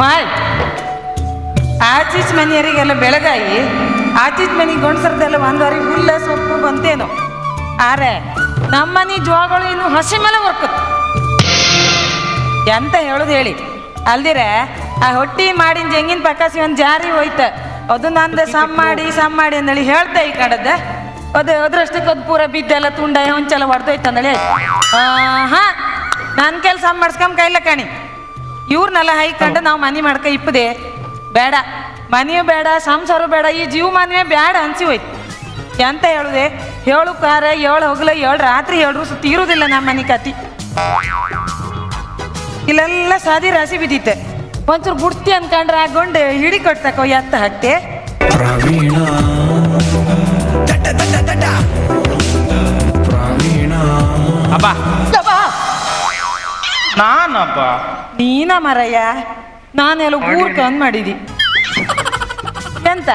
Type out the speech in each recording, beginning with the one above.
Hi ಆಚೀಚ್ ಮನೆಯವರಿಗೆಲ್ಲ ಬೆಳಗಾಯಿ ಆಚೀಚ್ ಮನೆಗೆ ಗಂಡಸರ್ದೆಲ್ಲ ಒಂದವರೆಗೆ ಹುಲ್ಲ ಸೊಪ್ಪು ಬಂತೇನು. ಆರೆ ನಮ್ಮನೆ ಜೋಗಳು ಇನ್ನು ಹಸಿ ಮೇಲೆ ಹೊರ್ಕತ್ ಎಂತ ಹೇಳೋದು ಹೇಳಿ. ಅಲ್ದಿರೆ ಆ ಹೊಟ್ಟಿ ಮಾಡಿನ ಜಂಗಿನ ಪಕಾಸಿ ಒಂದು ಜಾರಿ ಹೋಯ್ತ. ಅದು ನಂದು ಸಮ್ ಮಾಡಿ ಸಮ್ ಮಾಡಿ ಅಂದೇಳಿ ಹೇಳ್ತಾ ಈ ಕಡದ. ಅದು ಅದ್ರಷ್ಟಕ್ಕೆ ಅದು ಪೂರ ಬಿದ್ದೆಲ್ಲ ತುಂಡ ಒಂಚಲ ಹೊಡೆದೋಯ್ತು ಅಂದೇಳಿ ಹಾ ನನ್ನ ಕೆಲಸ ಮಾಡಿಸ್ಕೊಂಬ ಕೈಲ ಕಾಣಿ. ಇವ್ರನ್ನೆಲ್ಲ ಹೈಕಂಡು ನಾವು ಮನೆ ಮಾಡ್ಕ ಇಪ್ಪದೆ. ಬೇಡ. ಮನೆಯೂ ಬೇಡ ಸಂಸಾರ ಬೇಡ ಈ ಜೀವಮಾನವೇ ಬೇಡ ಅನ್ಸಿ ಹೋಯ್ತು ಎಂತ ಹೇಳುದೆ? ಹೇಳು ಕಾರ ಏಳು ಹೋಗ್ಲ ಏಳು ರಾತ್ರಿ ಹೇಳ್ರು ಸುತ್ತ ಇರುವುದಿಲ್ಲ ನಮ್ಮ ಮನೆ ಕತಿ ಇಲ್ಲೆಲ್ಲ ಸಾದಿ ರಾಸಿ ಬಿದ್ದಿತ್ತೆ. ಒಂಚೂರು ಬುಡ್ತಿ ಅನ್ಕೊಂಡ್ರೆ ಆಗೊಂಡು ಹಿಡಿ ಕೊಡ್ತಕ್ಕ ಎತ್ತ ಹಾಕ್ತೆ ನಾನಬ್ಬ ನೀನ ಮರಯ್ಯ? ನಾನೆಲ್ಲ ಊರ್ ಅಂದ್ ಮಾಡಿದಿ. ಎಂತ?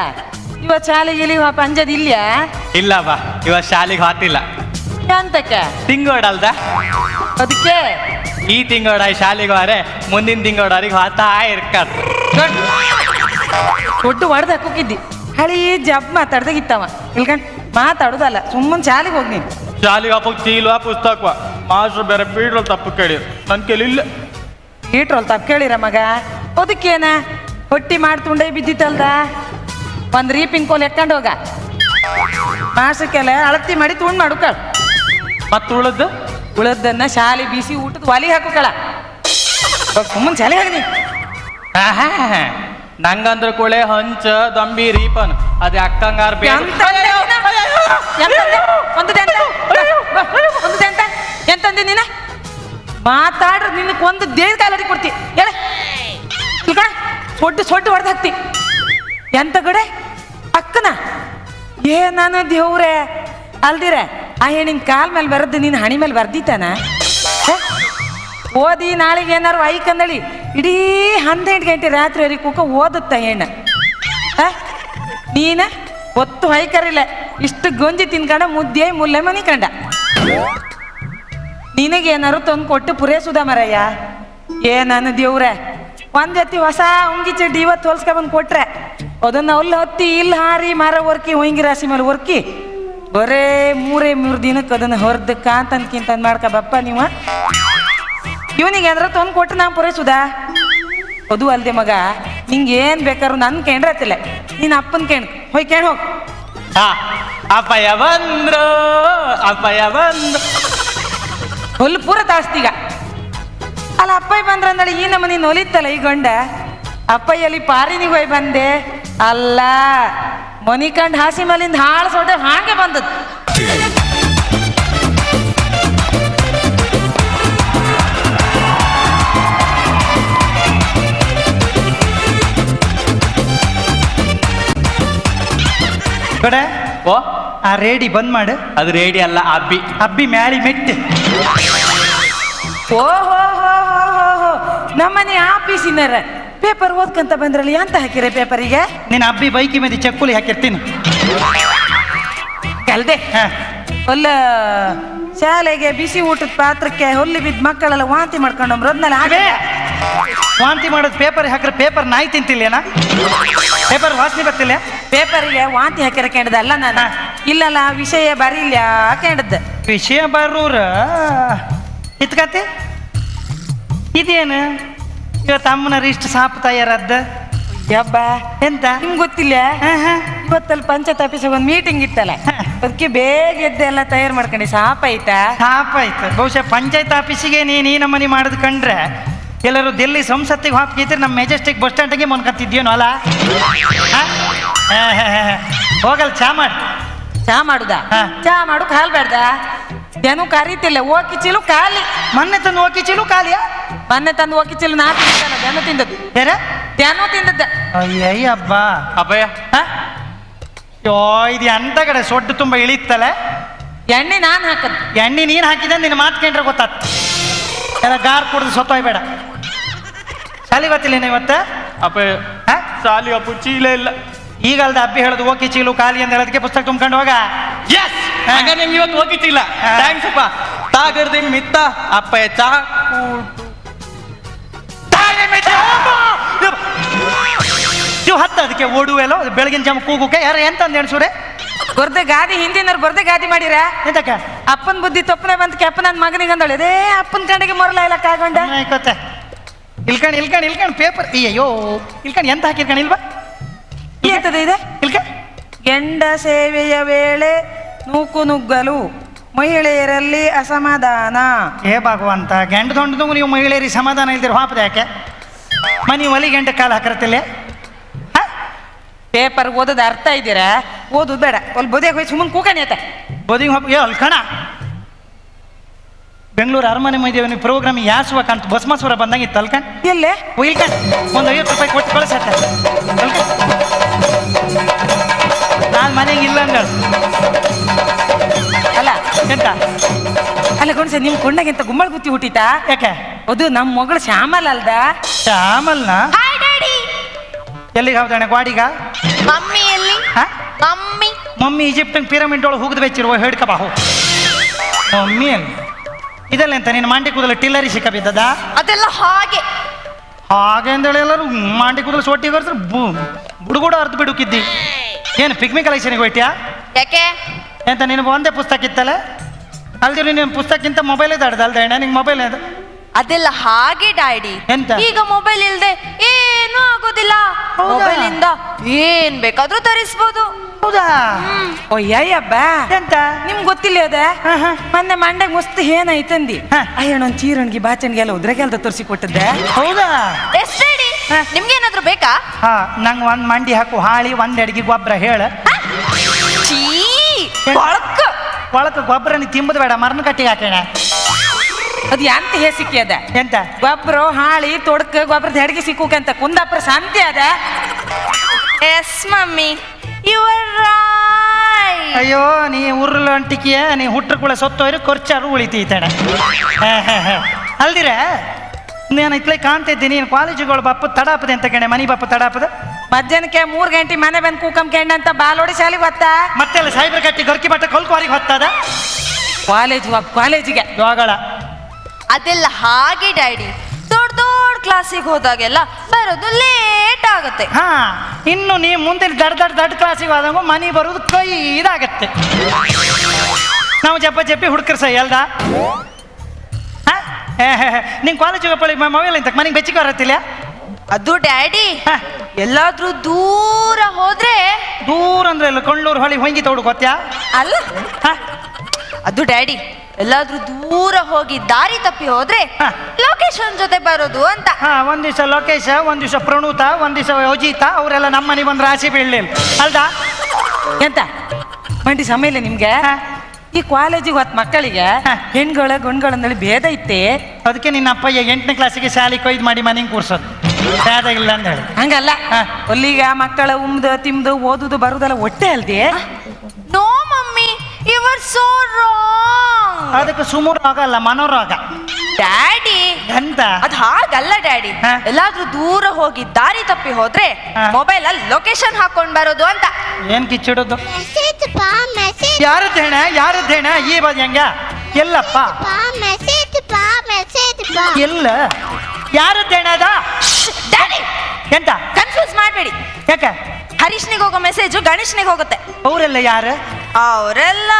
ಇವ ಶಾಲೆಗೆ ಇಲ್ಲಿ ಪಂಜದ ಇಲ್ಯಾ ಇಲ್ಲ ಬಾ ಇವ ಶಾಲೆಗೆ ಹಾತಿಲ್ಲ. ಎಂತಕ್ಕೆ? ತಿಂಗೋಡಲ್ದ ಅದಕ್ಕೆ? ಈ ತಿಂಗೋಡ ಶಾಲೆಗೆ ಹೋರೆ ಮುಂದಿನ ತಿಂಗೋಡವ್ರಿಗೆ ಹಾತಾ ಇರ್ಕತ್ ದೊಡ್ಡ ಹೊಡೆದ ಕುಕ್ಕಿದ್ದಿ. ಹಳಿ ಜಬ್ ಮಾತಾಡ್ದಾಗಿತ್ತವ ಇಲ್ಕಂಡ್ ಮಾತಾಡೋದಲ್ಲ ಸುಮ್ಮನೆ ಶಾಲೆಗೆ ಹೋಗಿ ನೀನು. ಶಾಲೆಗೆ ಹಾಪಕ್ ಚೀಲ್ವಾ ಪುಸ್ತಕ ಮಾಸ್ಟರ್ ಬೇರೆ ಪೀಡ್ರಲ್ಲಿ ತಪ್ಪು ಕೇಳಿ ನನ್ನ ಕೇಳಿಲ್ಲ ಈಟ್ರೋಲ್ ತಪ್ಪು ಕೇಳಿರ ಮಗ? ಅದಕ್ಕೇನ ಹೊಟ್ಟಿ ಮಾಡ್ತುಂಡೇ ಬಿದ್ದಿತ್ತಲ್ದ? ಒಂದು ರೀಪಿಂಗ್ ಕೋಲ್ ಎಕ್ಕೊಂಡು ಹೋಗ. ಮಾಸಕ್ಕೆಲ್ಲ ಅಳತಿ ಮಾಡಿ ತುಂಡು ಮಾಡುಕಳ ಮತ್ತು ಉಳದ್ದು ಉಳದ್ದನ್ನ ಶಾಲಿ ಬೀಸಿ ಊಟದ ಒಲಿ ಹಾಕುಕಳ ಸುಮ್ಮನೆ ಶಾಲೆ ಹಾಕಿ ಆಹಾ, ನಂಗಂದ್ರ ಕೂಳೆ ಹಂಚ ದಂಬಿ ರೀಪನ್. ಅದೇ ಅಕ್ಕಂಗಾರ ಬೇ ಒಂದದೆ ಎಂತಂದೆ ನೀನ? ಮಾತಾಡ್ರ ಒಂದು ದೇಹದ ಕಾಲಡಿ ಕೊಡ್ತಿ. ಹೇಳ. ಸೊಡ್ಡು ಸೊಡ್ಡು ಹೊಡೆದು ಹಾಕ್ತಿ. ಎಂತ ಕಡೆ ಅಕ್ಕನ. ಏ ನಾನು ದೇವ್ರೆ, ಅಲ್ದಿರ, ಆ ನಿನ್ ಕಾಲ್ ಮೇಲೆ ಬರದ್ದು ನೀನು ಹಣಿ ಮೇಲೆ ಬರ್ದಿತ್ತಾನ ಓದಿ ನಾಳೆಗೆ ಏನಾರು ಐಕಂದಳಿ ಇಡೀ ಹನ್ನೆರಡು ಗಂಟೆ ರಾತ್ರಿವರೆಗೆ ಕೂಕ ಓದುತ್ತ ಹೆಣ್ಣ? ನೀನ? ಒತ್ತು ಹೊಯ್ಕರಿಲ್ಲ ಇಷ್ಟು ಗೊಂಜಿ ತಿನ್ಕಂಡ ಮುದ್ದೆ ಮುಲ್ಲೆ ಮನಿ ಕಂಡ. ನಿನಗೇನಾರು ತಂದು ಕೊಟ್ಟು ಪುರೇಸುದ ಮರಯ್ಯ? ಏ ನನ್ನ ದೇವ್ರೆ ಒಂದ್ ಜೊತೆ ಹೊಸ ಉಂಗಿ ಚಡ್ಡಿ ಇವತ್ತು ಹೊಲ್ಸ್ಕೊಂಡ್ ಕೊಟ್ರೆ ಅದನ್ನ ಅಲ್ಲಿ ಹತ್ತಿ ಇಲ್ಲಿ ಹಾರಿ ಮರ ಒರ್ಕಿ ಹೊಂಗಿ ರಾಶಿ ಮೇಲೆ ಒರ್ಕಿ ಬರೇ ಮೂರೇ ಮೂರು ದಿನಕ್ಕೆ ಅದನ್ನ ಹೊರ್ದ ಕಾಂತನ್ಕಿಂತ ಮಾಡ್ಕ ಬಪ್ಪ ನೀವ. ಇವನಿಗೆ ಏನಾರ ತಂದು ಕೊಟ್ಟು ನಾ ಪುರೇಸುದಾ ಅದು ಅಲ್ದೆ ಮಗ ನಿಂಗೆ ಏನ್ ಬೇಕಾದ್ರು ನನ್ ಕೇಂದ್ರತಿಲ್ಲ ನೀನ್ ಅಪ್ಪನ್ ಕೇಂಡ್ ಹೋಯ್ ಕೇಳ ಹೋಗ್. ಹಾ, ಅಪ್ಪಯ್ಯ ಬಂದ್ರು ಅಪಯ ಬಂದ್ರು. ಹೊಲ್ ಪೂರ ತಾಸ್ತೀಗ ಅಲ್ಲ, ಅಪ್ಪಯ್ಯ ಬಂದ್ರ ಅಂದಳಿ, ಈ ನಮ್ಮ ನೀನು ಹೊಲಿತ್ತಲ್ಲ ಈ ಗಂಡ? ಅಪ್ಪಯ್ಯಲ್ಲಿ ಪಾರಿನಿಗೆ ಹೋಯ್ ಬಂದೆ. ಅಲ್ಲ, ಮನಿಕಂಡ್ ಹಾಸಿ ಮೇಲಿಂದ ಹಾಳು ಸೊಡೆ ಹಾಗೆ ಬಂದದ್ದು ಕಡೆ, ಓ. ಆ ರೇಡಿ ಬಂದ್ ಮಾಡು. ಅದು ರೇಡಿ ಅಲ್ಲ ಅಬ್ಬಿ. ಅಬ್ಬಿ ಮ್ಯಾಳಿ ಮೆಟ್ಟು. ಓ ಹೋ ಹೋ ಹೋ ಹೋ ಹೋ. ನಮ್ಮನೆ ಆಫೀಸಿನರ ಪೇಪರ್ ಓದ್ಕಂತ ಬಂದ್ರಲ್ಲಿ ಎಂತ ಹಾಕಿರ ಪೇಪರಿಗೆ? ನಿನ್ನ ಅಬ್ಬಿ ಬೈಕಿ ಮೇಲೆ ಚಕ್ಕುಲಿ ಹಾಕಿರ್ತೀನಿ. ಕಲ್ದೆ. ಹೊಲ್ಲ ಶಾಲೆಗೆ ಬಿಸಿ ಊಟದ ಪಾತ್ರಕ್ಕೆ ಹೊಲ್ಲಿ ಬಿದ್ದ ಮಕ್ಕಳೆಲ್ಲ ವಾಂತಿ ಮಾಡ್ಕೊಂಡು ರದ್ನಲ್ಲ ಹಾಗೆ ವಾಂತಿ ಮಾಡೋದು ಪೇಪರ್ ಹಾಕಿದ್ರೆ ಪೇಪರ್ ನಾಯಿ ತಿಂತಿಲ್ಲೇನಾ? ಪೇಪರ್ ವಾಸನೆ ಬರ್ತಿಲ್ಲ ಪೇಪರಿಗೆ ವಾಂತಿ ಹಾಕಿರ ಕೇಳಿದಲ್ಲ ನಾನು. ಇಲ್ಲಲ್ಲ ವಿಷಯ ಬರೀಲ್ಲ ಕೇಳಿದ್ದ ವಿಷಯ ಬರೋರ ಇತ್ಕತೆ? ಇದೇನು? ಇವತ್ತು ಅಮ್ಮನವ್ರು ಇಷ್ಟು ಸಾಪ್ ತಯಾರದ್ದ? ಯಬ್ಬ. ಎಂತ? ನಿಮ್ಗೆ ಗೊತ್ತಿಲ್ಲ ಹಾ, ಹಾ. ಇವತ್ತಲ್ಲಿ ಪಂಚಾಯತ್ ಆಫೀಸಿಗೆ ಒಂದು ಮೀಟಿಂಗ್ ಇತ್ತಲ್ಲ. ಅದಕ್ಕೆ ಬೇಗ ಎದ್ದೆಲ್ಲ ತಯಾರು ಮಾಡ್ಕೊಂಡು. ಸಾಪ್ ಆಯ್ತಾ? ಸಾಪಾಯ್ತು ಬಹುಶಃ ಪಂಚಾಯತ್ ಆಫೀಸಿಗೆ ನೀನು ಈ ನಮ್ಮನೆ ಮಾಡೋದು ಕಂಡ್ರೆ ಎಲ್ಲರೂ ದಿಲ್ಲಿ ಸಂಸತ್ತಿಗೆ ಹಾಕಿದ್ರೆ ನಮ್ಮ ಮೆಜೆಸ್ಟಿಕ್ ಬಸ್ ಸ್ಟ್ಯಾಂಡಿಗೆ ಮೊನ್ಕಂತಿದ್ಯೇನೋ ಅಲ್ಲ? ಹಾ? ಹಾ, ಹಾ, ಹಾ. ಹೋಗಲ್ ಚಾ ಮಾಡಿ. ಚಾ ಮಾಡುದ? ಹಾ. ಚಾ ಮಾಡು ಕಾಲ್ ಬೇಡ್ದ ಏನು ಕರೀತಿಲ್ಲ ಓಕಿ ಚೀಲು ಖಾಲಿ. ಮೊನ್ನೆ ತಂದು ಓಕಿ ಚೀಲು ಖಾಲಿಯಾ? ಮೊನ್ನೆ ತಂದು ಓಕಿ ಚೀಲು ನಾ ತಿಂತಾನ ಧ್ಯಾನ ತಿಂದದ್ದು. ಬೇರೆ ಧ್ಯಾನ ತಿಂದದ್ದ. ಅಯ್ಯಯ್ಯ ಅಬ್ಬಯ್ಯ. ಅಪ್ಪಯ್ಯ ಯೋ ಇದು ಎಂತ ಕಡೆ ಸೊಡ್ಡು ತುಂಬ ಇಳಿತಲ್ಲ ಎಣ್ಣೆ ನಾನು ಹಾಕದ್ ಎಣ್ಣೆ ನೀನು ಹಾಕಿದ ನಿನ್ನ ಮಾತು ಕೇಂದ್ರ ಗೊತ್ತಾತ್ ಎಲ್ಲ ಗಾರ್ ಕುಡ್ದು ಸತ್ತೋಯ್ಬೇಡ. ಶಾಲಿ ಗೊತ್ತಿಲ್ಲ ಇವತ್ತು? ಅಪ್ಪ ಹಾ? ಸಾಲಿ ಅಪ್ಪು ಚೀಲ ಇಲ್ಲ. ಈಗ ಅಲ್ದ ಅಬ್ಬಿ ಹೇಳೋದು ಓಕೆ ಚೀಲು ಖಾಲಿ ಅಂತ ಹೇಳೋದಕ್ಕೆ ಪುಸ್ತಕ ತುಂಬ್ಕೊಂಡು ಹೋಗ. ಎಸ್ ಹಾಗ ನಿಮ್ಗೆ ಇವತ್ತು ಹೋಗಿತ್ತಿಲ್ಲ ಹಾ. ಥ್ಯಾಂಕ್ಸ್ ಅಪ್ಪ. ತಾಗರ್ದಿ ಮಿತ್ತ ಅಪ್ಪ ಚಾ. ತಾಯಿ ಮಿತ್ತ. ಅದಕ್ಕೆ ಓಡುವೆಲ್ಲೋ ಬೆಳಗಿನ ಜಾಮ ಕೂಗುಕ್ಕೆ. ಯಾರು ಎಂತಂದು ಎಣ್ಸೂರೆ ಬರ್ದೆ ಗಾದಿ ಹಿಂದಿನವ್ರು ಬರ್ದೆ ಗಾದಿ ಮಾಡಿರ? ಎಂತಕ್ಕ? ಅಪ್ಪನ ಬುದ್ಧಿ ತಪ್ಪನೆ ಬಂತ ಕೆಪ್ಪ ನನ್ನ ಮಗನಿಗೆ ಅಂದಳು. ಅದೇ ಅಪ್ಪನ ಕಂಡಿಗೆ ಮೊರಲ ಇಲ್ಲ ಕಾಗೊಂಡ ಇಲ್ಕಣ್ ಇಲ್ಕಣ್ ಇಲ್ಕಣ್ ಪೇಪರ್ ಅಯ್ಯೋ ಇಲ್ಕಣ್ ಎಂತ ಹಾಕಿರ್ಕಣ ಇಲ್ವಾ? ಎಂತದ ಇದೆ? ಇಲ್ಕ ಗಂಡ ಸೇವೆಯ ವೇಳೆ ನೂಕು ನುಗ್ಗಲು ಮಹಿಳೆಯರಲ್ಲಿ ಅಸಮಾಧಾನ. ಏ ಭಗವಂತ ಗಂಡ ದೊಂಡದು ನೀವು ಮಹಿಳೆಯರಿಗೆ ಸಮಾಧಾನ ಇಲ್ದಿರ ಹಾಪದ ಯಾಕೆ? ಮನಿ ಒಲಿ ಗಂಟೆ ಕಾಲ ಹಾಕರತ್ತಿಲ್ಲ? ಪೇಪರ್ ಓದೋದು ಅರ್ಥ ಇದ್ದೀರಾ? ಓದೋದು ಬೇಡ. ಅಲ್ಲಿ ಬದಿಯಾಗ ಹೋಗಿ ಸುಮ್ಮನೆ ಕೂಕಣಿ ಆತ ಬೋದಿಂಗ್ ಹೋಗಿ ಅಲ್ಕಣ. ಬೆಂಗಳೂರು ಅರಮನೆ ಮೈದೇವನಿ ಪ್ರೋಗ್ರಾಮ್ ಯಾಸುವಕಂತ ಬಸ್ಮಾಸುರ ಬಂದಂಗೆ ತಲ್ಕ ಎಲ್ಲೇ? ಒಯ್ಕ ಒಂದು ಐವತ್ತು ರೂಪಾಯಿ ಕೊಟ್ಟು ಕಳಿಸತ್ತೆ. ನಾನು ಮನೆಗೆ ಇಲ್ಲ ಅಂದಳು. ಅಲ್ಲ. ಎಂತ? ಅಲ್ಲ ಗುಣಸ ನಿಮ್ ಕೊಂಡಾಗಿಂತ ಗುಮ್ಮಳ ಗುತ್ತಿ ಹುಟ್ಟಿತಾ? ಯಾಕೆ? ಅದು ನಮ್ಮ ಮಗಳು ಶ್ಯಾಮಲ್ ಅಲ್ದ? ಶ್ಯಾಮಲ್ನ? ಹಾಯ್ ಡ್ಯಾಡಿ ಎಲ್ಲಿಗೆ ಹೌದಣ್ಣ ಗ್ವಾಡಿಗ? ಮಮ್ಮಿ ಎಲ್ಲಿ? ಹಾ? ಮಮ್ಮಿ. ಮಮ್ಮಿ ಈಜಿಪ್ಟಿನ ಪಿರಮಿಡ್ ಒಳಗೆ ಹೋಗದ್ ಬೆಚ್ಚಿರುವ ಹೇಳ್ಕಬಾಹು ಮಮ್ಮಿ ಅಲ್ಲಿ ಇದೆಲ್ಲ ಎಂತ ನೀನು ಮಾಂಡಿ ಕೂದಲು ಟಿಲ್ಲರಿ ಸಿಕ್ಕ ಬಿದ್ದದ? ಅದೆಲ್ಲ ಹಾಗೆ. ಹಾಗೆ ಹೇಳಿ ಎಲ್ಲರೂ ಮಾಂಡಿ ಕೂದಲು ಸೊಟ್ಟಿ ಕರ್ಸ್ರೆ ಬುಡುಗೂಡ ಅರ್ಧ ಬಿಡುಕಿದ್ದಿ. ಏನು ಪಿಕ್ಮಿ ಕಲೆಕ್ಷನ್ಗೆ ಹೋಯ್ಟ್ಯಾ ಯಾಕೆ? ಎಂತ ನೀನು ಒಂದೇ ಪುಸ್ತಕ ಇತ್ತಲ್ಲ? ಅಲ್ದಿ ನೀನು ಪುಸ್ತಕಕ್ಕಿಂತ ಮೊಬೈಲ್ ಇದ್ದಾಡ್ದು ಅಲ್ದ ನಿಂಗೆ ಮೊಬೈಲ್ ಅದು? ಅದೆಲ್ಲ ಹಾಗೆ ಡ್ಯಾಡಿ. ಎಂತ? ಈಗ ಮೊಬೈಲ್ ಇಲ್ದೆ ಏನೂ ಆಗೋದಿಲ್ಲ. ಮೊಬೈಲಿಂದ ಮೊಬೈಲ್ ಇಂದ ಏನ್ ಬೇಕಾದ್ರೂ ತರಿಸ್ಬೋದು. ಹೌದಾ? ಅಯ್ಯಯ್ಯಬ್ಬ ಎಂತ? ನಿಮ್ಗೆ ಗೊತ್ತಿಲ್ಲ ಅದ. ಮೊನ್ನೆ ಮಂಡ್ಯಾಗ ಮಸ್ತ್ ಏನಾಯ್ತಂದಿ ಒಂದು ಚೀರಣ್ಗಿ ಉದ್ರೆ ಎಲ್ಲ ಉದ್ರಗೆಲ್ದ ತೋರಿಸಿ ಕೊಟ್ಟದ್ದೆ ಹೌದಾ? ಎಸ್ ಡ್ಯಾಡಿ ನಿಮ್ಗೇನಾದ್ರೂ ಬೇಕಾ? ಹಾ ನಂಗೆ ಒಂದು ಮಂಡಿ ಹಾಕು ಹಾಳಿ ಒಂದು ಅಡಿಗೆ ಗೊಬ್ಬರ ಹೇಳ. ಒಳಕ್ಕೆ ಗೊಬ್ಬರ ನೀ ತಿಂಬದ ಬೇಡ ಮರಣ ಕಟ್ಟಿಗೆ ಹಾಕೋಣ ಅದು ಎಂತ ಹೇಸಿಕ್ಕಿ ಅದ? ಎಂತ? ಗೊಬ್ಬರ ಹಾಳಿ ತೊಡಕ ಗೊಬ್ಬರದ ಹೆಡ್ಗೆ ಸಿಕ್ಕುಕಂತ ಕುಂದಾಪುರ ಶಾಂತಿ ಅದ? S mummy. ಯುವರ್ ರೈಟ್ ಅಯ್ಯೋ ನೀ ಉರುಳು ಅಂಟಿಕೆಯ? ನೀ ಹುಟ್ರ ಕೂಡ ಸತ್ತೋಯ್ರು ಖರ್ಚಾರು ಉಳಿತೀತಣ ಅಲ್ದಿರ? ನಾನು ಇತ್ಲೇ ಕಾಣ್ತಿದ್ದೀನಿ ನೀನು ಕಾಲೇಜುಗಳು ಬಾಪ ತಡಾಪದೆ ಅಂತ ಕಣೆ ಮನಿ ಬಪ್ಪ ತಡಾಪದ? ಮಧ್ಯಾಹ್ನಕ್ಕೆ ಮೂರು ಗಂಟೆ ಮನೆ ಬಂದು ಕೂಕಂ ಕೆಂಡ ಅಂತ ಬಾಲೋಡಿ ಶಾಲಿ ಗೊತ್ತಾ ಮತ್ತೆಲ್ಲ ಸೈಬರ್ ಕಟ್ಟಿ ಗರ್ಕಿ ಬಟ್ಟ ಕೊಲ್ಕೋರಿಗೆ ಹೊತ್ತದ? ಕಾಲೇಜ್ ಕಾಲೇಜಿಗೆ. ಯೋಗಳ ಅದೆಲ್ಲ ಹಾಗೆ ಡ್ಯಾಡಿ. ದೊಡ್ಡ ದೊಡ್ಡ ಕ್ಲಾಸಿಗೆ ಹೋದಾಗೆಲ್ಲ ಬರೋದು ಲೇಟ್ ಆಗುತ್ತೆ ಹಾ ಇನ್ನು ನೀ ಮುಂದೆ ದಡ್ ದಡ್ ದಡ್ ಕ್ಲಾಸಿಗೆ ಹೋದಂಗ ಮನಿ ಬರೋದು ಕೈ ಇದಾಗತ್ತೆ. ನಾವು ಜಪ್ಪ ಜಪ್ಪಿ ಹುಡುಕರ್ ಸೈ ಅಲ್ದ ನಿಂಗೆ ಕಾಲೇಜಿಗೆ ಪಳಿ ಮೊಬೈಲ್ ಅಂತ ಮನೆಗೆ ಬೆಚ್ಚಿಗೆ ಬರತ್ತಿಲ್ಲ? ಅದು ಡ್ಯಾಡಿ ಹಾ. ಎಲ್ಲಾದ್ರೂ ದೂರ ಹೋದ್ರೆ ದೂರ ಅಂದ್ರೆ ಕೊಂಡ್ಲೂರು ಹೊಳಿ ಹೊಂಗಿ ತೋಡು ಗೊತ್ತ್ಯಾ? ಅಲ್ಲ ಹಾ. ಅದು ಡ್ಯಾಡಿ ಎಲ್ಲಾದ್ರೂ ದೂರ ಹೋಗಿ ದಾರಿ ತಪ್ಪಿ ಹೋದ್ರೆ ಹಾ. ಲೊಕೇಶನ್ ಜೊತೆ ಬರೋದು ಅಂತ. ಹಾ ಒಂದ್ ದಿವಸ ಲೋಕೇಶ ಒಂದ್ ದಿವಸ ಪ್ರಣೂತ ಒಂದ್ ದಿವಸ ಯೋಜಿತ ಅವರೆಲ್ಲ ನಮ್ಮ ಮನೆ ಬಂದು ರಾಶಿ ಬೀಳಲಿ. ಅಲ್ದಾ? ಎಂತ? ಬಂಡಿ ಸಮಯ ಇಲ್ಲ ನಿಮ್ಗೆ? ಹಾ. ಈ ಕಾಲೇಜಿಗೆ ಹೊತ್ತು ಮಕ್ಕಳಿಗೆ ಹಾ. ಹೆಣ್ಗಳ ಗಂಡ್ಗಳಂದೇಳಿ ಭೇದ ಇತ್ತೆ? ಅದಕ್ಕೆ ನಿನ್ನ ಅಪ್ಪಯ್ಯ ಎಂಟನೇ ಕ್ಲಾಸಿಗೆ ಶಾಲೆ ಕೊಯ್ದು ಮಾಡಿ ಮನೆಗೆ ಕೂರ್ಸೋದು. ಭೇದ ಇಲ್ಲ ಅಂತ ಹೇಳಿ ಹಂಗಲ್ಲ. ಹಾ. ಅಲ್ಲಿಗ ಮಕ್ಕಳ ಉಮ್ದು ತಿಮ್ದು ಓದುದು ಬರುದೆಲ್ಲ ಒಟ್ಟೆ ಅಲ್ದೆ? No mummy your so wrong ಅದಕ್ಕೆ ಸುಮೂರು ಆಗಲ್ಲ ಅಲ್ಲ ಮನೋರೋಗ. ಡ್ಯಾಡಿ? ಎಂತ? ಅದ್ ಹಾಗಲ್ಲ ಡ್ಯಾಡಿ. ಹಾ. ಎಲ್ಲಾದ್ರೂ ದೂರ ಹೋಗಿ ದಾರಿ ತಪ್ಪಿ ಹೋದ್ರೆ ಹಾ. ಮೊಬೈಲ್ ಅಲ್ಲಿ ಲೊಕೇಶನ್ ಹಾಕೊಂಡ್ ಬರೋದು ಅಂತ. ಏನ್ ಕಿಚ್ಚಿಡೋದು? ಮೆಸೇಜ್ ಪಾ ಮೆಸೇಜ್ ಯಾರದ್ದು ಹೆಣ? ಯಾರದ್ದು ಹೆಣ? ಈ ಬದಿ ಹೆಂಗ? ಎಲ್ಲಪ್ಪ? ಪಾ ಮೆಸೇಜ್ ಪಾ ಮೆಸೇಜ್ ಪಾ. ಎಲ್ಲ. ಯಾರದ್ದು ಹೆಣ ಅದ? ಡ್ಯಾಡಿ. ಎಂತ? ಕನ್ಫ್ಯೂಸ್ ಮಾಡಬೇಡಿ. ಯಾಕೆ? ಹರೀಶ್ನಿಗೆ ಹೋಗೋ ಮೆಸೇಜು ಗಣೇಶ್ನಿಗೆ ಹೋಗುತ್ತೆ. ಅವರೆಲ್ಲ ಯಾರು? ಅವರೆಲ್ಲ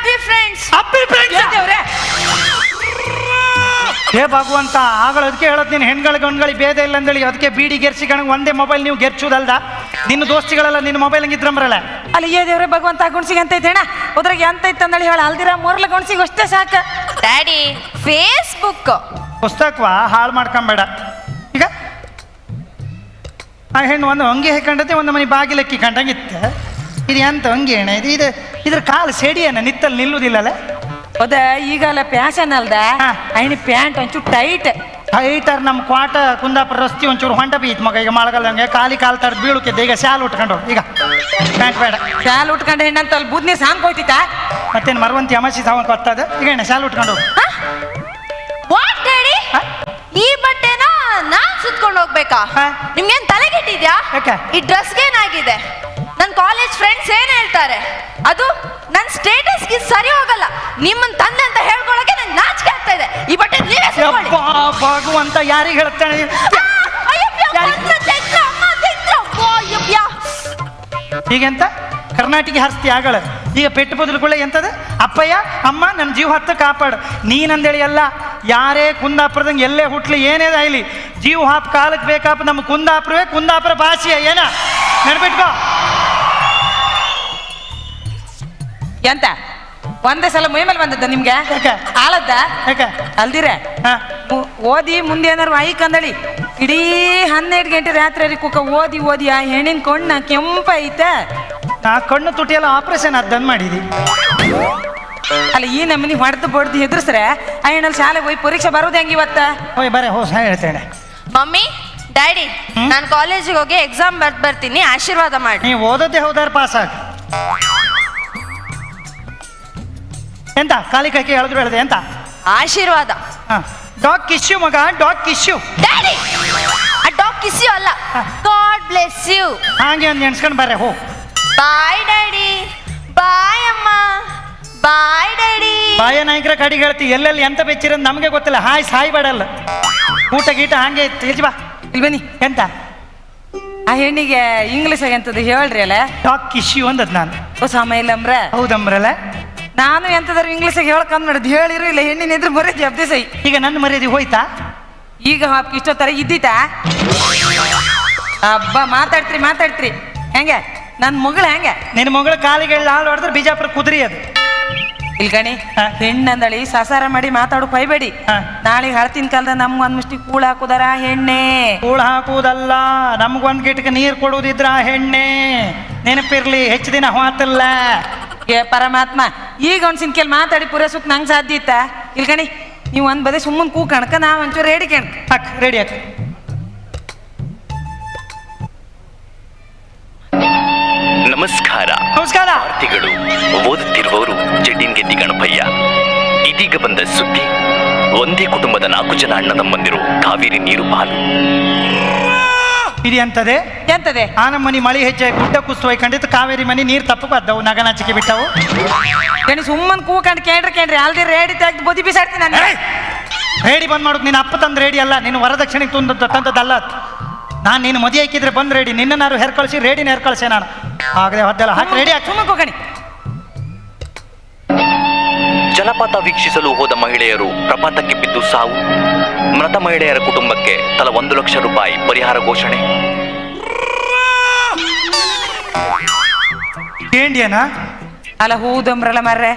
ಹ್ಯಾಪಿ ಫ್ರೆಂಡ್ಸ್ ಹ್ಯಾಪಿ ಫ್ರೆಂಡ್ಸ್ ದೇವ್ರೆ ಹೇ ಭಗವಂತ ಆಗಳ ಅದಕ್ಕೆ ಹೇಳೋದು ನೀನು ಹೆಣ್ಗಳಿಗೆ ಗಣ್ಗಳಿಗೆ ಭೇದ ಇಲ್ಲ ಅಂದೇಳಿ ಅದಕ್ಕೆ ಬೀಡಿ ಗೆರ್ಸಿ ಕಣಗೆ ಒಂದೇ ಮೊಬೈಲ್ ನೀವು ಗೆರ್ಚುದಲ್ದ? ನಿನ್ನ ದೋಸ್ತಿಗಳೆಲ್ಲ ನಿನ್ನ ಮೊಬೈಲ್ ಹಂಗಿದ್ರಂಬರಲ್ಲ ಅಲ್ಲಿ ಏ ದೇವ್ರೆ ಭಗವಂತ ಗುಣ್ಸಿಗೆ ಅಂತ ಐತೆ ಅಣ್ಣ ಉದ್ರಾಗ ಎಂತ ಐತೆ ಅಂದೇಳಿ ಹೇಳ ಅಲ್ದಿರ ಮೊರ್ಲ ಗುಣ್ಸಿಗೆ ಅಷ್ಟೇ ಸಾಕ. ಡ್ಯಾಡಿ ಫೇಸ್ಬುಕ್ ಪುಸ್ತಕವಾ? ಹಾಳು ಮಾಡ್ಕೊಂಬೇಡ. ಈಗ? ಆ ಹೆಣ್ಣು ಒಂದು ಹಂಗೆ ಹಾಕೊಂಡತೆ ಒಂದು ಮನೆ ಬಾಗಿಲಕ್ಕಿ ಕಂಡಂಗಿತ್ತು ಇದು ಎಂತ ಹಂಗೆ ಅಣ್ಣ ಇದು ಇದು ಇದ್ರ ಕಾಲು ಸೆಡಿಯನ ನಿತ್ತಲ್ಲಿ ನಿಲ್ಲುವುದಿಲ್ಲಲ್ಲ? ಹೌದ ಈಗಲ್ಲ ಫ್ಯಾಷನ್ ಅಲ್ದ? ಹಾ. ಪ್ಯಾಂಟ್ ಒಂಚೂರು ಟೈಟ್ ಟೈಟರ್ ನಮ್ಮ ಕ್ವಾಟ ಕುಂದಾಪುರ ರಸ್ತೆ ಒಂಚೂರು ಹೊಂಟ ಬೀತ್ ಮಗ. ಈಗ ಮಳೆಗಾಲದಂಗೆ ಕಾಲಿ ಕಾಲು ತರ ಬೀಳುಕಿದ್ದೆ. ಈಗ ಶಾಲು ಉಟ್ಕೊಂಡು ಹೋಗು. ಈಗ ಪ್ಯಾಂಟ್ ಬೇಡ. ಶಾಲ್ ಉಟ್ಕೊಂಡು ಹೆಣ್ಣಂತ ಅಲ್ಲಿ ಬುದ್ನಿ ಸಾಂಗ್ ಹೋಯ್ತಿತ್ತ? ಮತ್ತೇನು ಮರವಂತಿ ಅಮಾಸಿ ಸಾವಂತ ಗೊತ್ತದ? ಈಗ ಅಣ್ಣ ಶಾಲು ಉಟ್ಕೊಂಡು ಹೋಗು. ವಾಟ್ ಡ್ಯಾಡಿ ಹಾ? ಈ ಬಟ್ಟೆನ ನಾನ್ ಸುತ್ಕೊಂಡು ಹೋಗ್ಬೇಕಾ? ನಿಮ್ಗೆ ನಿಮ್ಗೇನ್ ತಲೆಗೆಟ್ಟಿದ್ಯಾ? ಯಾಕೆ? ಈ ಡ್ರೆಸ್ಗೆ ಏನಾಗಿದೆ ನನ್ನ ಕಾಲೇಜ್ ಫ್ರೆಂಡ್ಸ್ ಏನು ಹೇಳ್ತಾರೆ? ಅದು ನನ್ನ ಸ್ಟೇಟಸ್ಗೆ ಸರಿ ಹೋಗಲ್ಲ. ನಿಮ್ಮನ್ನ ತಂದೆ ಅಂತ ಹೇಳ್ಕೊಳಕ್ಕೆ ನಂಗೆ ನಾಚಿಕೆ ಆಗ್ತಾ ಇದೆ. ಈ ಬಟ್ಟೆ ನೀವೇ ಸುತ್ಕೊಳ್ಳಿ ಭಗವಂತ ಯಾರಿಗೆ ಹೇಳ್ತಾನೆ? ಆ, ಅಯ್ಯಪ್ಪ, ಯಾರಿಗೆ- ಬಂದ್ರು, ತೆಗ್ದ್ರು, ಅಮ್ಮ ತೆಗ್ದ್ರು. ವಾ, ಈಗೆಂತ ಕರ್ನಾಟಕ ಹಸ್ತಿ ಆಗಳ ಈಗ ಪೆಟ್ಟು ಬದಲುಕೊಳ್ಳೆ ಎಂತದ? ಅಪ್ಪಯ್ಯ ಅಮ್ಮ ನನ್ನ ಜೀವ ಹತ್ತ ಕಾಪಾಡು. ನೀನಂದೇಳಿ ಅಲ್ಲ ಯಾರೇ ಕುಂದಾಪುರದಂಗೆ ಎಲ್ಲೇ ಹುಟ್ಲಿ ಏನೇ ಆಯ್ಲಿ ಜೀವ ಹಾಪ್ ಕಾಲಕ್ಕೆ ಬೇಕಾಪ್ಪ ನಮ್ಮ ಕುಂದಾಪುರವೇ ಕುಂದಾಪುರ ಭಾಷೆಯ ಏನ? ನೆನ್ಬಿಟ್ಕೋ ಎಂತ? ಒಂದೇ ಸಲ ಮೈ ಮೇಲೆ ಬಂದದ್ದ ನಿಮ್ಗೆ? ಆಳದ ಆಳದ್ದ? ಯಾಕೆ? ಅಲ್ದಿರೆ? ಹಾ. ಓದಿ ಮುಂದೆ ಏನಾರು ಐ ಕಂದಳಿ? ಇಡೀ ಹನ್ನೆರಡು ಗಂಟೆ ರಾತ್ರಿ ಕುಕ್ಕ ಓದಿ ಓದಿ ಆ ಹೆಣ್ಣಿನ ಕಣ್ಣ ಕೆಂಪ ಐತೆ. ಆ ಕಣ್ಣು ತುಟಿ ಎಲ್ಲ ಆಪರೇಷನ್ ಅದ್ದನ್ ಮಾಡಿದಿ. ಅಲ್ಲ ಈ ನಮ್ಮನಿ ಹೊಡೆದು ಬಡ್ದು ಹೆದರ್ಸ್ರೆ ಆ ಹೆಣ್ಣಲ್ಲಿ ಶಾಲೆಗೆ ಹೋಗಿ ಪರೀಕ್ಷೆ ಬರೋದು ಹೆಂಗೆ ಇವತ್ತ? ಹೋಯ್ ಬರೇ ಹೋಸ್ ಹೇಳ್ತೇನೆ. ಮಮ್ಮಿ ಡ್ಯಾಡಿ ನಾನು ಕಾಲೇಜಿಗೆ ಹೋಗಿ ಎಕ್ಸಾಮ್ ಬರ್ದು ಬರ್ತೀನಿ ಆಶೀರ್ವಾದ ಮಾಡಿ. ನೀವು ಓದೋದೇ ಹೋದಾರ ಪಾಸ್ ಆಗ ಎಂತ? ಕಾಲಿ ಕೈ ಹೇಳಿದ್ರು ಹೇಳಿದೆ ಎಂತ? ಆಶೀರ್ವಾದ. ಡಾಗ್ ಕಿಶ್ಯೂ ಮಗ ಡಾಗ್ ಕಿಶ್ಯೂ ಡ್ಯಾಡಿ! ಆ ಡಾಗ್ ಕಿಸ್ ಯು ಅಲ್ಲ. God bless you. ಹಾಗೆ ಒಂದು ಎಣ್ಸ್ಕೊಂಡು ಬರ್ರೆ ಹೋ. Bye daddy. ಬಾಯ್ ಅಮ್ಮ. Bye daddy. ಬಾಯ ನಾಯಕರ ಕಡೆಗೆ ಹೇಳ್ತಿ ಎಲ್ಲೆಲ್ಲಿ ಎಂತ ಬೆಚ್ಚಿರೋದು ನಮಗೆ ಗೊತ್ತಿಲ್ಲ. ಹಾಯ್ ಸಾಯ್ ಬೇಡಲ್ಲ. ಊಟ ಗೀಟ ಹಾಗೆ ಇಲ್ಲಿ ಬಾ. ಇಲ್ಲಿ ಬನ್ನಿ. ಎಂತ? ಆ ಹೆಣ್ಣಿಗೆ ಇಂಗ್ಲೀಷ್ ಎಂತದ್ದು ಹೇಳ್ರಿ ಅಲ್ಲ? ಡಾಕ್ ಕಿಶ್ಯೂ ಅಂದದ್ ನಾನು. ಓ ಸಮಯ ಅಂಬ್ರ ಹೌದಂಬ್ರಲ್ಲ? ನಾನು ಎಂತದಾರು ಇಂಗ್ಲೀಷಿಗೆ ಹೇಳ್ಕೊಂಡ್ ಮಾಡಿದ್ ಹೇಳಿರು ಇಲ್ಲ ಹೆಣ್ಣಿನ ಎದುರು ಬರೀತಿ ಅಬ್ದಿ ಸೈ. ಈಗ ನನ್ನ ಮರ್ಯಾದೆ ಹೋಯ್ತಾ? ಈಗ ಹಾಪ್ ಇಷ್ಟೊತ್ತರ ಇದ್ದಿತಾ ಹಬ್ಬ ಮಾತಾಡ್ತ್ರಿ ಮಾತಾಡ್ತ್ರಿ. ಹೆಂಗೆ? ನನ್ನ ಮಗಳು ಹೆಂಗೆ? ನಿನ್ನ ಮಗಳ ಕಾಲಿಗೆ ಹಾಲು ಹೊಡೆದ್ರೆ ಬಿಜಾಪುರ ಕುದುರಿ ಅದು. ಇಲ್ಗಣಿ ಹಾ. ಹೆಣ್ಣಂದಳಿ ಸಸಾರ ಮಾಡಿ ಮಾತಾಡೋಕ್ ಹೊಯ್ಬೇಡಿ ಹಾ. ನಾಳೆ ಹಳ್ತಿನ ಕಾಲದ ನಮ್ಗೆ ಒಂದ್ ಮುಷ್ಟಿ ಕೂಳ ಹಾಕುದಾರ ಹೆಣ್ಣೆ? ಕೂಳು ಹಾಕುವುದಲ್ಲ ನಮ್ಗೊಂದು ಗಿಟಕ್ಕೆ ನೀರು ಕೊಡುವುದಿದ್ರ ಆ ಹೆಣ್ಣೆ? ನೆನಪಿರ್ಲಿ ಹೆಚ್ಚ ದಿನ ಹೋತಲ್ಲ. ಏ ಪರಮಾತ್ಮ ಈಗ ಒಂದು ಸಿನ್ಕೆಲ್ ಮಾತಾಡಿ ಪೂರೈಸೋಕ್ ನಂಗೆ ಸಾಧ್ಯ ಇತ್ತ? ಇಲ್ಗಣಿ ನೀವು ಒಂದು ಬದೇ ಸುಮ್ಮನೆ ಕೂ ಕಣಕ ನಾ ಒಂಚೂರು ರೆಡಿ ಕಣಕ ಹಾಕ್ ರೆಡಿ ಹಾಕ್ ನಮಸ್ಕಾರ. ನಮಸ್ಕಾರ. ವಾರ್ತೆಗಳು ಓದುತ್ತಿರುವವರು ಜಡ್ಡಿನ್ ಗೆದ್ದಿ ಗಣಪಯ್ಯ ಇದೀಗ ಬಂದ ಸುದ್ದಿ ಒಂದೇ ಕುಟುಂಬದ ನಾಲ್ಕು ಜನ ಅಣ್ಣ ತಮ್ಮಂದಿರು ಕಾವೇರಿ ನೀರು ಪಾಲು. ಇದು ಎಂತದೆ ಎಂತದೆ? ಆ ನಮ್ಮ ಮನೆ ಮಳಿ ಹೆಚ್ಚಾಗಿ ಗುಡ್ಡ ಕುಸ್ತೋಯ್ ಕಂಡಿತ್ತು ಕಾವೇರಿ ಮನಿ ನೀರು ತಪ್ಪು ಬದ್ದವು ನಗನಾಚಿಕೆ ಬಿಟ್ಟವು. ಕಣಿ ಸುಮ್ಮನೆ ಕೂ ಕಂಡು ಕೇಳ್ರಿ ಕೇಳ್ರಿ ಅಲ್ದಿ ರೇಡಿ ತೆಗ್ದು ಬುದ್ಧಿ ಬಿಸಾಡ್ತೀನಿ ನಾನು! ರೇಡಿ ಬಂದ್ ಮಾಡೋದು ನಿನ್ನ ಅಪ್ಪ ತಂದ ರೇಡಿ ಅಲ್ಲ ನಿನ್ನ ವರದಕ್ಷಿಣೆಗೆ ತಂದದ್ದು ತಂದದಲ್ಲ ನಾನು ನೀನು ಮದುವೆ ಹಾಕಿದ್ರೆ ಬಂದ್ ರೇಡಿ ನಿನ್ನನಾರು ಹೆರ್ಕಳ್ಸಿ ರೇಡಿನ ಹೆರ್ಕಳಿಸೆ ನಾನು. ಆಗದೆ ಹೊದ್ದಲ್ಲ ಹಾಕಿ ರೆಡಿ ಹಾಕಿ ಸುಮ್ಮನೆ ಕೂಗಣಿ ಜಲಪಾತ ವೀಕ್ಷಿಸಲು ಹೋದ ಮಹಿಳೆಯರು ಪ್ರಪಾತಕ್ಕೆ ಬಿದ್ದು ಸಾವು. ಮೃತ ಮಹಿಳೆಯರ ಕುಟುಂಬಕ್ಕೆ ತಲಾ ಒಂದು ಲಕ್ಷ ರೂಪಾಯಿ ಪರಿಹಾರ ಘೋಷಣೆ. ಏಂಡಿಯನ? ಅಲ್ಲ ಹೌದಂಬ್ರಲ್ಲ ಮರ್ರೆ.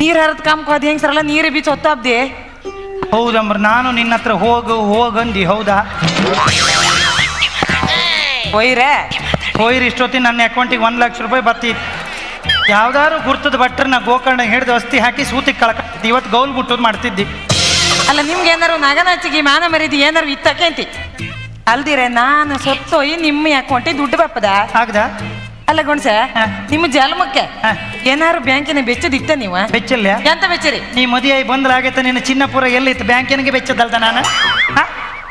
ನೀರ್ ಹರಿದ್ ಕಾಮ್ಕ ಅದ್ ಹೆಂಗ್ ಸರಲ್ಲ ನೀರು ಬೀಚ್ ಹೊತ್ತಾಬ್ದೆ. ಹೌದಮ್ರ ನಾನು ನಿನ್ನ ಹತ್ರ ಹೋಗು ಹೋಗಂದಿ ಹೌದಾ? ಒಯ್ರೆ ಹೋಯ್ರಿ ಇಷ್ಟೊತ್ತಿ ನನ್ನ ಅಕೌಂಟಿಗೆ ಒಂದು ಲಕ್ಷ ರೂಪಾಯಿ ಬತ್ತಿತ್ತು ಯಾವ್ದಾದ್ರು ಗುರ್ತದ ಭಟ್ರನ್ನ ಗೋಕರ್ಣ ಹಿಡಿದು ಅಸ್ತಿ ಹಾಕಿ ಸೂತಿ ಕಳ್ಕ. ಇವತ್ತು ಗೌಲ್ ಗುಟ್ಟೋದು ಮಾಡ್ತಿದ್ದಿ. ಅಲ್ಲ ನಿಮ್ಗೆ ಏನಾರು ನಗನಾಚಿಗೆ ಮಾನ ಮರಿದಿ ಏನಾರು ಇತ್ತಕೇಂತಿ ಅಲ್ದಿರೆ ನಾನು ಸತ್ತೋಯಿ ನಿಮ್ಮ ಅಕೌಂಟಿ ದುಡ್ಡು ಬಪ್ಪದ ಆಗದ? ಅಲ್ಲ ಗುಣಸ ಹಾ. ನಿಮ್ಮ ಜನ್ಮಕ್ಕೆ ಹಾ. ಏನಾರು ಬ್ಯಾಂಕಿನ ಬೆಚ್ಚದಿತ್ತ ನೀವು? ಬೆಚ್ಚಲ್ಲ ಎಂತ ಬೆಚ್ಚರಿ? ನೀ ಮದುವೆ ಬಂದ್ಲಾಗೈತೆ ನಿನ್ನ ಚಿನ್ನಪುರ ಎಲ್ಲಿತ್ತು? ಬ್ಯಾಂಕಿನಗೆ ಬೆಚ್ಚದಲ್ದ ನಾನು? ಹಾ?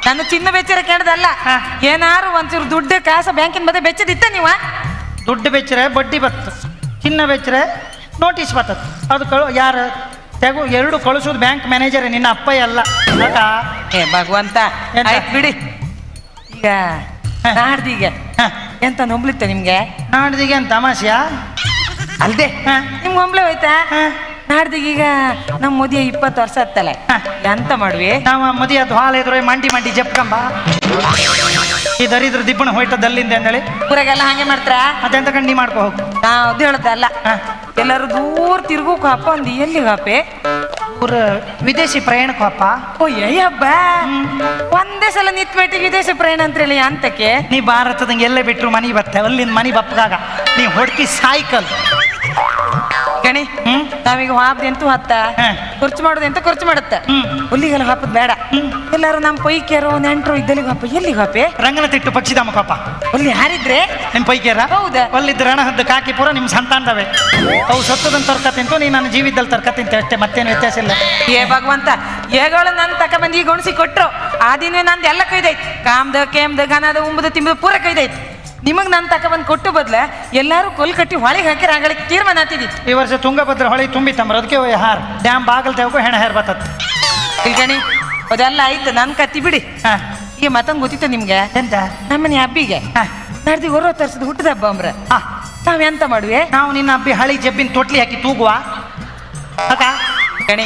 ನನ್ನ ಚಿನ್ನ ಬೆಚ್ಚರ ಕೇಳದಲ್ಲ. ಹಾ. ಏನಾರು ಒಂಚೂರು ದುಡ್ಡು ಕಾಸ ಬ್ಯಾಂಕಿನ ಬದ ಬೆಚ್ಚದಿತ್ತ ನೀವ? ದುಡ್ಡು ಬೆಚ್ಚರೆ ಬಡ್ಡಿ ಬತ್ತು. ಚಿನ್ನ ಬೆಚ್ಚರೆ ನೋಟಿಸ್ ಬರ್ತದೆ ಅದು ಕಳು ಯಾರು ತೆಗು ಎರಡು ಕಳಿಸೋದು ಬ್ಯಾಂಕ್ ಮ್ಯಾನೇಜರ್ ನಿನ್ನ ಅಪ್ಪ ಎಲ್ಲ? ಏ ಭಗವಂತ ಎಂತ? ಆಯ್ತು ಬಿಡಿ ಈಗ. ನಾಡ್ದೀಗ ಹಾ. ಎಂತ ನೊಬ್ಲಿತ್ತ ನಿಮ್ಗೆ ನಾಡ್ದಿಗೆ ಅಂತ ತಮಾಷೆಯಾ ಅಲ್ದೆ ಹಾ. ನಿಮ್ಗೆ ಒಂಬ್ಲೆ ಹೋಯ್ತಾ ಹಾ. ನಾಡ್ದೀಗ ಈಗ ನಮ್ಮ ಮದುವೆ ಇಪ್ಪತ್ತು ವರ್ಷ ಆತ್ತಲ್ಲ ಹಾ. ಎಂತ ಮಾಡ್ವಿ ನಾವು ಮದುವೆ ಅದು ಹಾಲು ಎದುರು ಮಂಡಿ ಮಂಡಿ ಜಪ್ಕಂಬ ಈ ದರಿದ್ರ ದಿಬ್ಬಣ ಹೋಯ್ತದಲ್ಲಿಂದ ಅಂದೇಳಿ? ಊರಾಗೆಲ್ಲ ಹಂಗೆ ಮಾಡ್ತಾರ? ಅದೆಂತ ಕಂಡು ಮಾಡ್ಕೋ ಹೋಗು? ನಾ ಅದು ಹೇಳದಲ್ಲ. ಎಲ್ಲರೂ ದೂರ ತಿರ್ಗೋಕ್ ಹಪ್ಪ ಒಂದು ಎಲ್ಲಿ ಹಾಪೆ ಊರ ವಿದೇಶಿ ಪ್ರಯಾಣಕ್ಕೆ ಅಪ್ಪ. ಓ ಹಬ್ಬ ಒಂದೇ ಸಲ ನಿತ್ ಬೇಟಿ ವಿದೇಶ ಪ್ರಯಾಣ ಹೇಳಿ ಅಂತಕ್ಕೆ? ನೀ ಭಾರತದಂಗೆ ಎಲ್ಲೇ ಬಿಟ್ರು ಮನಿ ಬರ್ತೇವೆ. ಅಲ್ಲಿಂದ ಮನೆ ಬಪ್ಪಗಾಗ. ನೀ ಹೊಡ್ಕಿ ಸಾಯ್ಕಲ್. ಗಣಿ ಹ್ಮ್. ನಾವೀಗ ಹಾಪ್ದು ಅಂತೂ ಹತ್ತ. ಖರ್ಚು ಮಾಡೋದು ಎಂತ ಖರ್ಚು ಮಾಡುತ್ತ? ಹುಲ್ಲಿಗೆಲ್ಲ ಹಾಪದ್ ಬೇಡ. ಎಲ್ಲಾರು ನಮ್ಮ ಪೈಕಿಯರು ನೆಂಟರು ಇದ್ದಲ್ಲಿಗೆ ಹಾಪ. ಎಲ್ಲಿಗೆ ಹಾಪೆ? ರಂಗನ ತಿಟ್ಟು ಪಕ್ಷಿಧಾಮ ಪಾಪ. ಹುಲ್ಲಿ ಯಾರಿದ್ರೆ? ನಿಮ್ ಪೈಕಿಯರ? ಹೌದಾ? ಅಲ್ಲಿದ್ದ ರಣ ಹದ್ದು ಕಾಕಿ ಪೂರ ನಿಮ್ ಸಂತಾನದವೆ. ಅವು ಸತ್ತದನ್ನ ತರ್ಕ ತಿಂತು ನೀ ನನ್ನ ಜೀವಿದ್ದಲ್ಲಿ ತರ್ಕ ತಿಂತೆ ಅಷ್ಟೇ ಮತ್ತೇನು ವ್ಯತ್ಯಾಸ ಇಲ್ಲ. ಏ ಭಗವಂತ ಏಗಳು ನನ್ ತಕ ಬಂದು ಈಗ ಉಣಿಸಿ ಕೊಟ್ರು. ಆ ದಿನ ನಂದು ಎಲ್ಲ ಕೈದೈತಿ ಕಾಮ್ದ ಕೇಮ್ದ ಗನದ ಉಂಬದ ತಿಂಬದ ಪೂರ ಕೈದೈತಿ ನಿಮಗ್ ನನ್ ತಕ ಬಂದು ಕೊಟ್ಟು ಬದ್ಲ ಎಲ್ಲಾರು ಕೊಲ್ ಕಟ್ಟಿ ಹೊಳೆಗೆ ಹಾಕಿರ ಆಗಳಿಗೆ ತೀರ್ಮಾನ ಈ ವರ್ಷ ತುಂಗಭದ್ರ ಹೊಳೆ ತುಂಬಿತ್ತಂಬ್ರ ಅದಕ್ಕೆ ಹಾರ್. ಡ್ಯಾಮ್ ಬಾಗಲ್ ತೆಗೋ ಹೆಣ ಹೇರ್ ಬತ್ತತ್. ಗಣಿ ಅದೆಲ್ಲ ಆಯ್ತು. ನನ್ನ ಕತ್ತಿ ಬಿಡಿ. ಹಾ. ಈಗ ಮತ್ತೊಂದು ಗೊತ್ತಿತ್ತು ನಿಮ್ಗೆ? ಎಂತ? ನಮ್ಮನೆ ಹಬ್ಬಿಗೆ ಹಾ. ನಾಡ್ದಿ ಹೊರ ತರ್ಸದ್ ಹುಟ್ಟದ ಹಬ್ಬ ಅಂಬ್ರ. ಹಾ. ನಾವ್ ಎಂತ ಮಾಡುವೆ? ನಾವು ನಿನ್ನ ಹಬ್ಬಿ ಹಳಿ ಜಬ್ಬಿನ ತೊಟ್ಲಿ ಹಾಕಿ ತೂಗುವ. ಅಕ್ಕ ಗಣಿ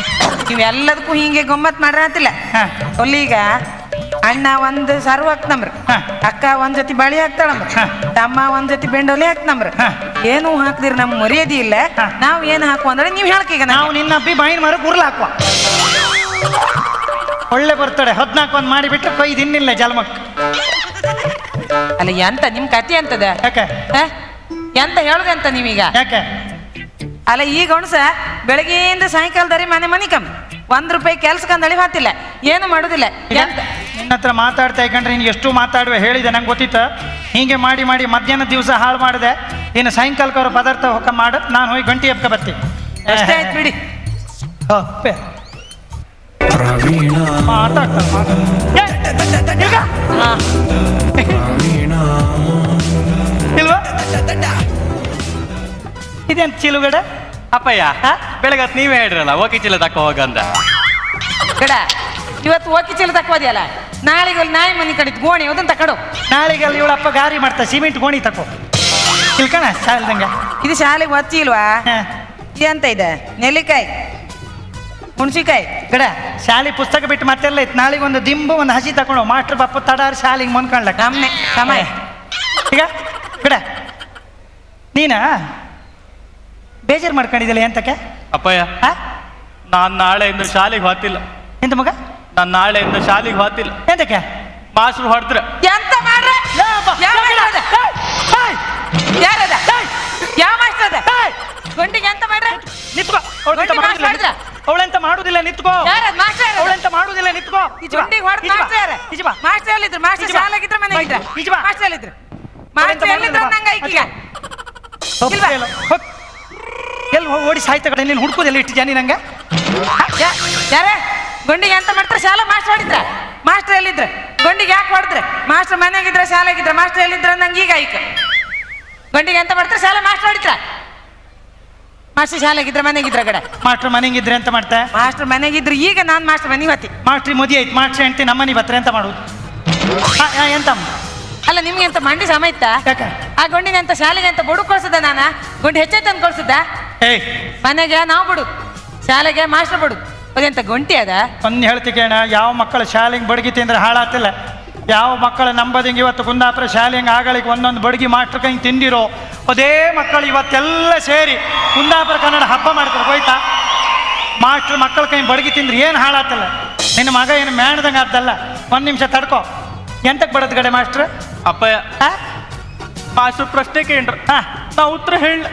ನೀವೆಲ್ಲದಕ್ಕೂ ಹಿಂಗೆ ಗೊಮ್ಮತ್ ಮಾಡ್ರ ಅಂತಿಲ್ಲ. ಹಾ. ಒಲ್ಲೀಗ ಅಣ್ಣ ಒಂದು ಸರ್ವ ಹಾಕ್ತಂಬ್ರ. ಅಕ್ಕ ಒಂದ್ ಜೊತೆ ಬಳಿ ಹಾಕ್ತಾಳಂಬ್ರ. ತಮ್ಮ ಒಂದ್ ಜೊತೆ ಬೆಂಡೋಲೆ ಹಾಕ್ತಂಬ್ರ. ಏನು ಹಾಕ್ದಿರ ನಮ್ ಮರ್ಯಾದೆ ಇಲ್ಲ. ನಾವ್ ಏನ್ ಹಾಕು ಅಂದ್ರೆ ನೀವ್ ಹೇಳ್ಕೀಗ ನಾವು ನಿನ್ನ ಅಬ್ಬಿ ಬಾಯಿನ ಮರ ಗುರ್ಲ ಹಾಕುವ. ಒಳ್ಳೆ ಬರ್ತಡೆ. ಒಂದ್ ಒಂದು ಮಾಡಿಬಿಟ್ರೆ ಕೈ ತಿನ್ನಿಲ್ಲ ಜಲ್ಮಕ್. ಅಲ್ಲ ಎಂತ ನಿಮ್ ಕತಿ ಅಂತದ ಯಾಕೆ? ಹ? ಎಂತ ಹೇಳುದ ಅಂತ ನೀವೀಗ? ಯಾಕೆ? ಅಲ್ಲ ಈಗ ಒಣಸ ಬೆಳಗ್ಗೆಯಿಂದ ಸಾಯಂಕಾಲದರಿ ಮನೆ ಮನೆ ಕಮ್ಮಿ ಒಂದ್ ರೂಪಾಯಿ ಕೆಲ್ಸಕ್ಕಂದಳಿ ಹಾತಿಲ್ಲ ಏನು ಮಾಡುದಿಲ್ಲ. ನಿನ್ನ ಹತ್ರ ಮಾತಾಡ್ತಾ ಇಕಂಡ್ರೆ ನೀನು ಎಷ್ಟು ಮಾತಾಡುವೆ ಹೇಳಿದೆ ನಂಗೆ ಗೊತ್ತಿತ್ತು. ಹೀಗೆ ಮಾಡಿ ಮಾಡಿ ಮಧ್ಯಾಹ್ನ ದಿವಸ ಹಾಳು ಮಾಡಿದೆ. ಇನ್ನು ಸಾಯಂಕಾಲಕ್ಕೆ ಅವ್ರ ಪದಾರ್ಥ ಹೊಕ್ಕ ಮಾಡ ನಾನು ಹೋಗಿ ಗಂಟೆ ಎಪ್ಕ ಬರ್ತೀನಿ. ಅಷ್ಟೇ ಆಯ್ತು ಬಿಡಿ. ಮಾತಾಡ್ತಾರೆ? ಹಾ. ಪ್ರವೀಣ. ಇಲ್ವಾ? ಇದೇನು ಚಿಲುಗಡೆ? ಅಪ್ಪಯ್ಯ ಬೆಳಗತ್ ನೀವೇ ಹೇಳ್ರಲ್ಲ ಓಕೆ ಚೀಲ ತಕ್ಕ ಹೋಗಂದ ಕಡ ಇವತ್ತು ಓಕಿ ಚೀಲ ತಕ್ಕೋದಿಯಲ್ಲ ನಾಳೆಗೆ ಅಲ್ಲಿ ನಾಯಿ ಮನೆ ಕಡಿತು ಗೋಣಿ ಅದನ್ನ ತಕಡು ನಾಳೆಗೆ ಅಲ್ಲಿ ಇವಳಪ್ಪ ಗಾರಿ ಮಾಡ್ತಾ ಸಿಮೆಂಟ್ ಗೋಣಿ ತಕೋ. ಇಲ್ಕಣ ಸಾಲದಂಗ. ಇದು ಶಾಲೆಗೆ ಒತ್ತಿ ಇಲ್ವಾ? ಹಾ. ಎಂತ ಇದೆ? ನೆಲ್ಲಿಕಾಯಿ? ಹುಣ್ಸಿಕಾಯಿ? ಗಡ ಶಾಲೆ ಪುಸ್ತಕ ಬಿಟ್ಟು ಮತ್ತೆಲ್ಲ ಇತ್ತು. ನಾಳೆಗೆ ಒಂದು ದಿಂಬು ಒಂದು ಹಸಿ ತಕೊಂಡು ಮಾಸ್ಟರ್ ಬಪ್ಪ ತಡಾರ ಶಾಲೆಗೆ ಮೊನ್ಕೊಂಡ್ಲಕ್ಕ. ಸಮಯ. ಈಗ ಗಡ ನೀನ? ಬೇಜಾರು ಮಾಡ್ಕೊಂಡಿದ್ದಿಲ್ಲ ಎಂತಕ್ಕೆ? ಅಪ್ಪಯ್ಯ ಆ? ನಾನ್ ನಾಳೆಯಿಂದ ಶಾಲೆಗೆ ಹೋತಿಲ್ಲ. ಎಂತ ಮಗ? ನಾನ್ ನಾಳೆಯಿಂದ ಶಾಲೆಗೆ ಹೋತಿಲ್ಲ. ಎಂತಕ್ಕೆ? ಮಾಸ್ಟ್ರು ಹೊಡೆದ್ರ. ಎಂತ ಮಾಡ್ರೆ? ಮಾಸ್ಟ್ರ್ ಅದ? ಯಾರದ ಯಾವ ಮಾಸ್ಟರ್ ಅದ? ಗಂಡಿಗೆ ಎಂತ ಮಾಡ್ರೆ? ನಿತ್ಕೋ. ಅವಳೆಂತ ಮಾಡುದಿಲ್ಲ? ಮಾಸ್ಟ್ರ್ ಅವಳೆಂತ ಮಾಡುದಿಲ್ಲ? ನಿತ್ಕೋ. ಯಾರದ್ ಮಾಸ್ಟರ್ ಯಾರದು? ಅವಳೆಂತ ಮಾಡುದಿಲ್ಲ? ನಿತ್ಕೋ. ಗಂಡಿಗೆ ಹೊಡೆದ್ ಮಾಸ್ಟರ್ ಯಾರ? ಬಾ. ಮಾಸ್ಟರ್ ಎಲ್ಲಿದ್ರು? ಮಾಸ್ಟರ್ ಈಜಿ ಬಾ. ಶಾಲೆಗಿದ್ರ ಮನೆಗಿದ್ರ? ಈಜಿ ಬಾ. ಮಾಸ್ಟರ್ ಎಲ್ಲಿದ್ರು? ಮಾಸ್ಟರ್ ಎಲ್ಲಿದ್ರು ಮಾಡುದಿಲ್ಲ ನಂಗೆ ಬಾ. ಐಕೀಗ ಇಲ್ವಾ? ಎಲ್ಲಿ ಓಡಿ ಸಾಯ್ತ ಕಡೆ ನೀನು ಹುಡ್ಕೋದೆಲ್ಲ ಇಟ್ಟು ಜಾನಿ ನಂಗೆ? ಯಾರೇ? ಗುಂಡಿಗೆ ಎಂತ ಮಾಡ್ತಾರೆ? ಶಾಲಾ ಮಾಸ್ಟರ್ ಹೊಡಿದ್ರೆ ಮಾಸ್ಟರ್ ಎಲ್ಲಿದ್ರೆ? ಗೊಂಡಿಗೆ ಯಾಕೆ ಹೊಡೆದ್ರೆ? ಮಾಸ್ಟರ್ ಮನೆಗಿದ್ರ ಶಾಲೆಗಿದ್ರ ಮಾಸ್ಟರ್ ಎಲ್ಲಿದ್ರೆ ನಂಗೆ ಈಗ ಐಕ ಗೊಂಡಿಗೆ ಎಂತ ಮಾಡ್ತಾರೆ? ಶಾಲಾ ಮಾಸ್ಟರ್ ಹೊಡಿತ್ರ ಮಾಸ್ಟರ್ ಶಾಲೆಗಿದ್ರ ಮನೆಗಿದ್ರೆ ಕಡೆ ಮಾಸ್ಟರ್ ಮನೆಗಿದ್ರೆ ಎಂತ ಮಾಡ್ತಾ? ಮಾಸ್ಟರ್ ಮನೆಗಿದ್ರೆ ಈಗ ನಾನು ಮಾಸ್ಟರ್ ಮನೆಗೆ ಬತ್ತಿ ಮಾಸ್ಟ್ರಿ ಮದಿ ಆಯ್ತು ಮಾಸ್ಟ್ರಿ ಹೆಂಡ್ತಿ ನಮ್ಮನೆ ಬತ್ರೆ ಎಂತ ಮಾಡುದು? ಎಂತ? ಅಲ್ಲ ನಿಮ್ಗೆ ಎಂತ ಮಂಡಿ ಸಮ ಇತ್ತ? ಆ ಗುಂಡಿನ ಅಂತ ಶಾಲೆಗೆ ಅಂತ ಬುಡು ಕೊಡ್ಸದ ನಾನು? ಗುಂಡಿ ಹೆಚ್ಚೈತೆ ಅಂತ ಕಳ್ಸದ ಏಯ್ ಮನೆಗೆ ನಾವು ಬಿಡು. ಶಾಲೆಗೆ ಮಾಸ್ಟರ್ ಬಿಡು. ಅದೆಂತ ಗೊಂಟಿ ಅದ? ಒಂದು ಹೇಳ್ತಿಕೇಣ ಯಾವ ಮಕ್ಕಳು ಶಾಲೆಗೆ ಬಡಗಿ ತಿಂದ್ರೆ ಹಾಳಾತಿಲ್ಲ ಯಾವ ಮಕ್ಕಳು ನಂಬದಿಂಗೆ ಇವತ್ತು ಕುಂದಾಪುರ ಶಾಲೆಗೆ ಆಗಳಿಗೆ ಒಂದೊಂದು ಬಡಗಿ ಮಾಸ್ಟರ್ ಕೈ ತಿಂದಿರೋ ಅದೇ ಮಕ್ಕಳು ಇವತ್ತೆಲ್ಲ ಸೇರಿ ಕುಂದಾಪುರ ಕನ್ನಡ ಹಬ್ಬ ಮಾಡ್ತಾರೆ ಹೋಯ್ತಾ ಮಾಸ್ಟರ್ ಮಕ್ಕಳ ಕೈ ಬಡಗಿ ತಿಂದ್ರೆ ಏನು ಹಾಳಾತಿಲ್ಲ ನಿನ್ನ ಮಗ ಏನು ಮೇಣದಂಗೆ ಆದ್ದಲ್ಲ. ಒಂದು ನಿಮಿಷ ತಡ್ಕೋ. ಎಂತಕ್ಕೆ ಬಡದ್ ಕಡೆ ಮಾಸ್ಟರ್? ಅಪ್ಪಯ್ಯ. ಆ? ಪ್ರಶ್ನೆ ಕೇಳ್ರ. ಹಾ. ನಾ ಉತ್ತರ ಹೇಳ.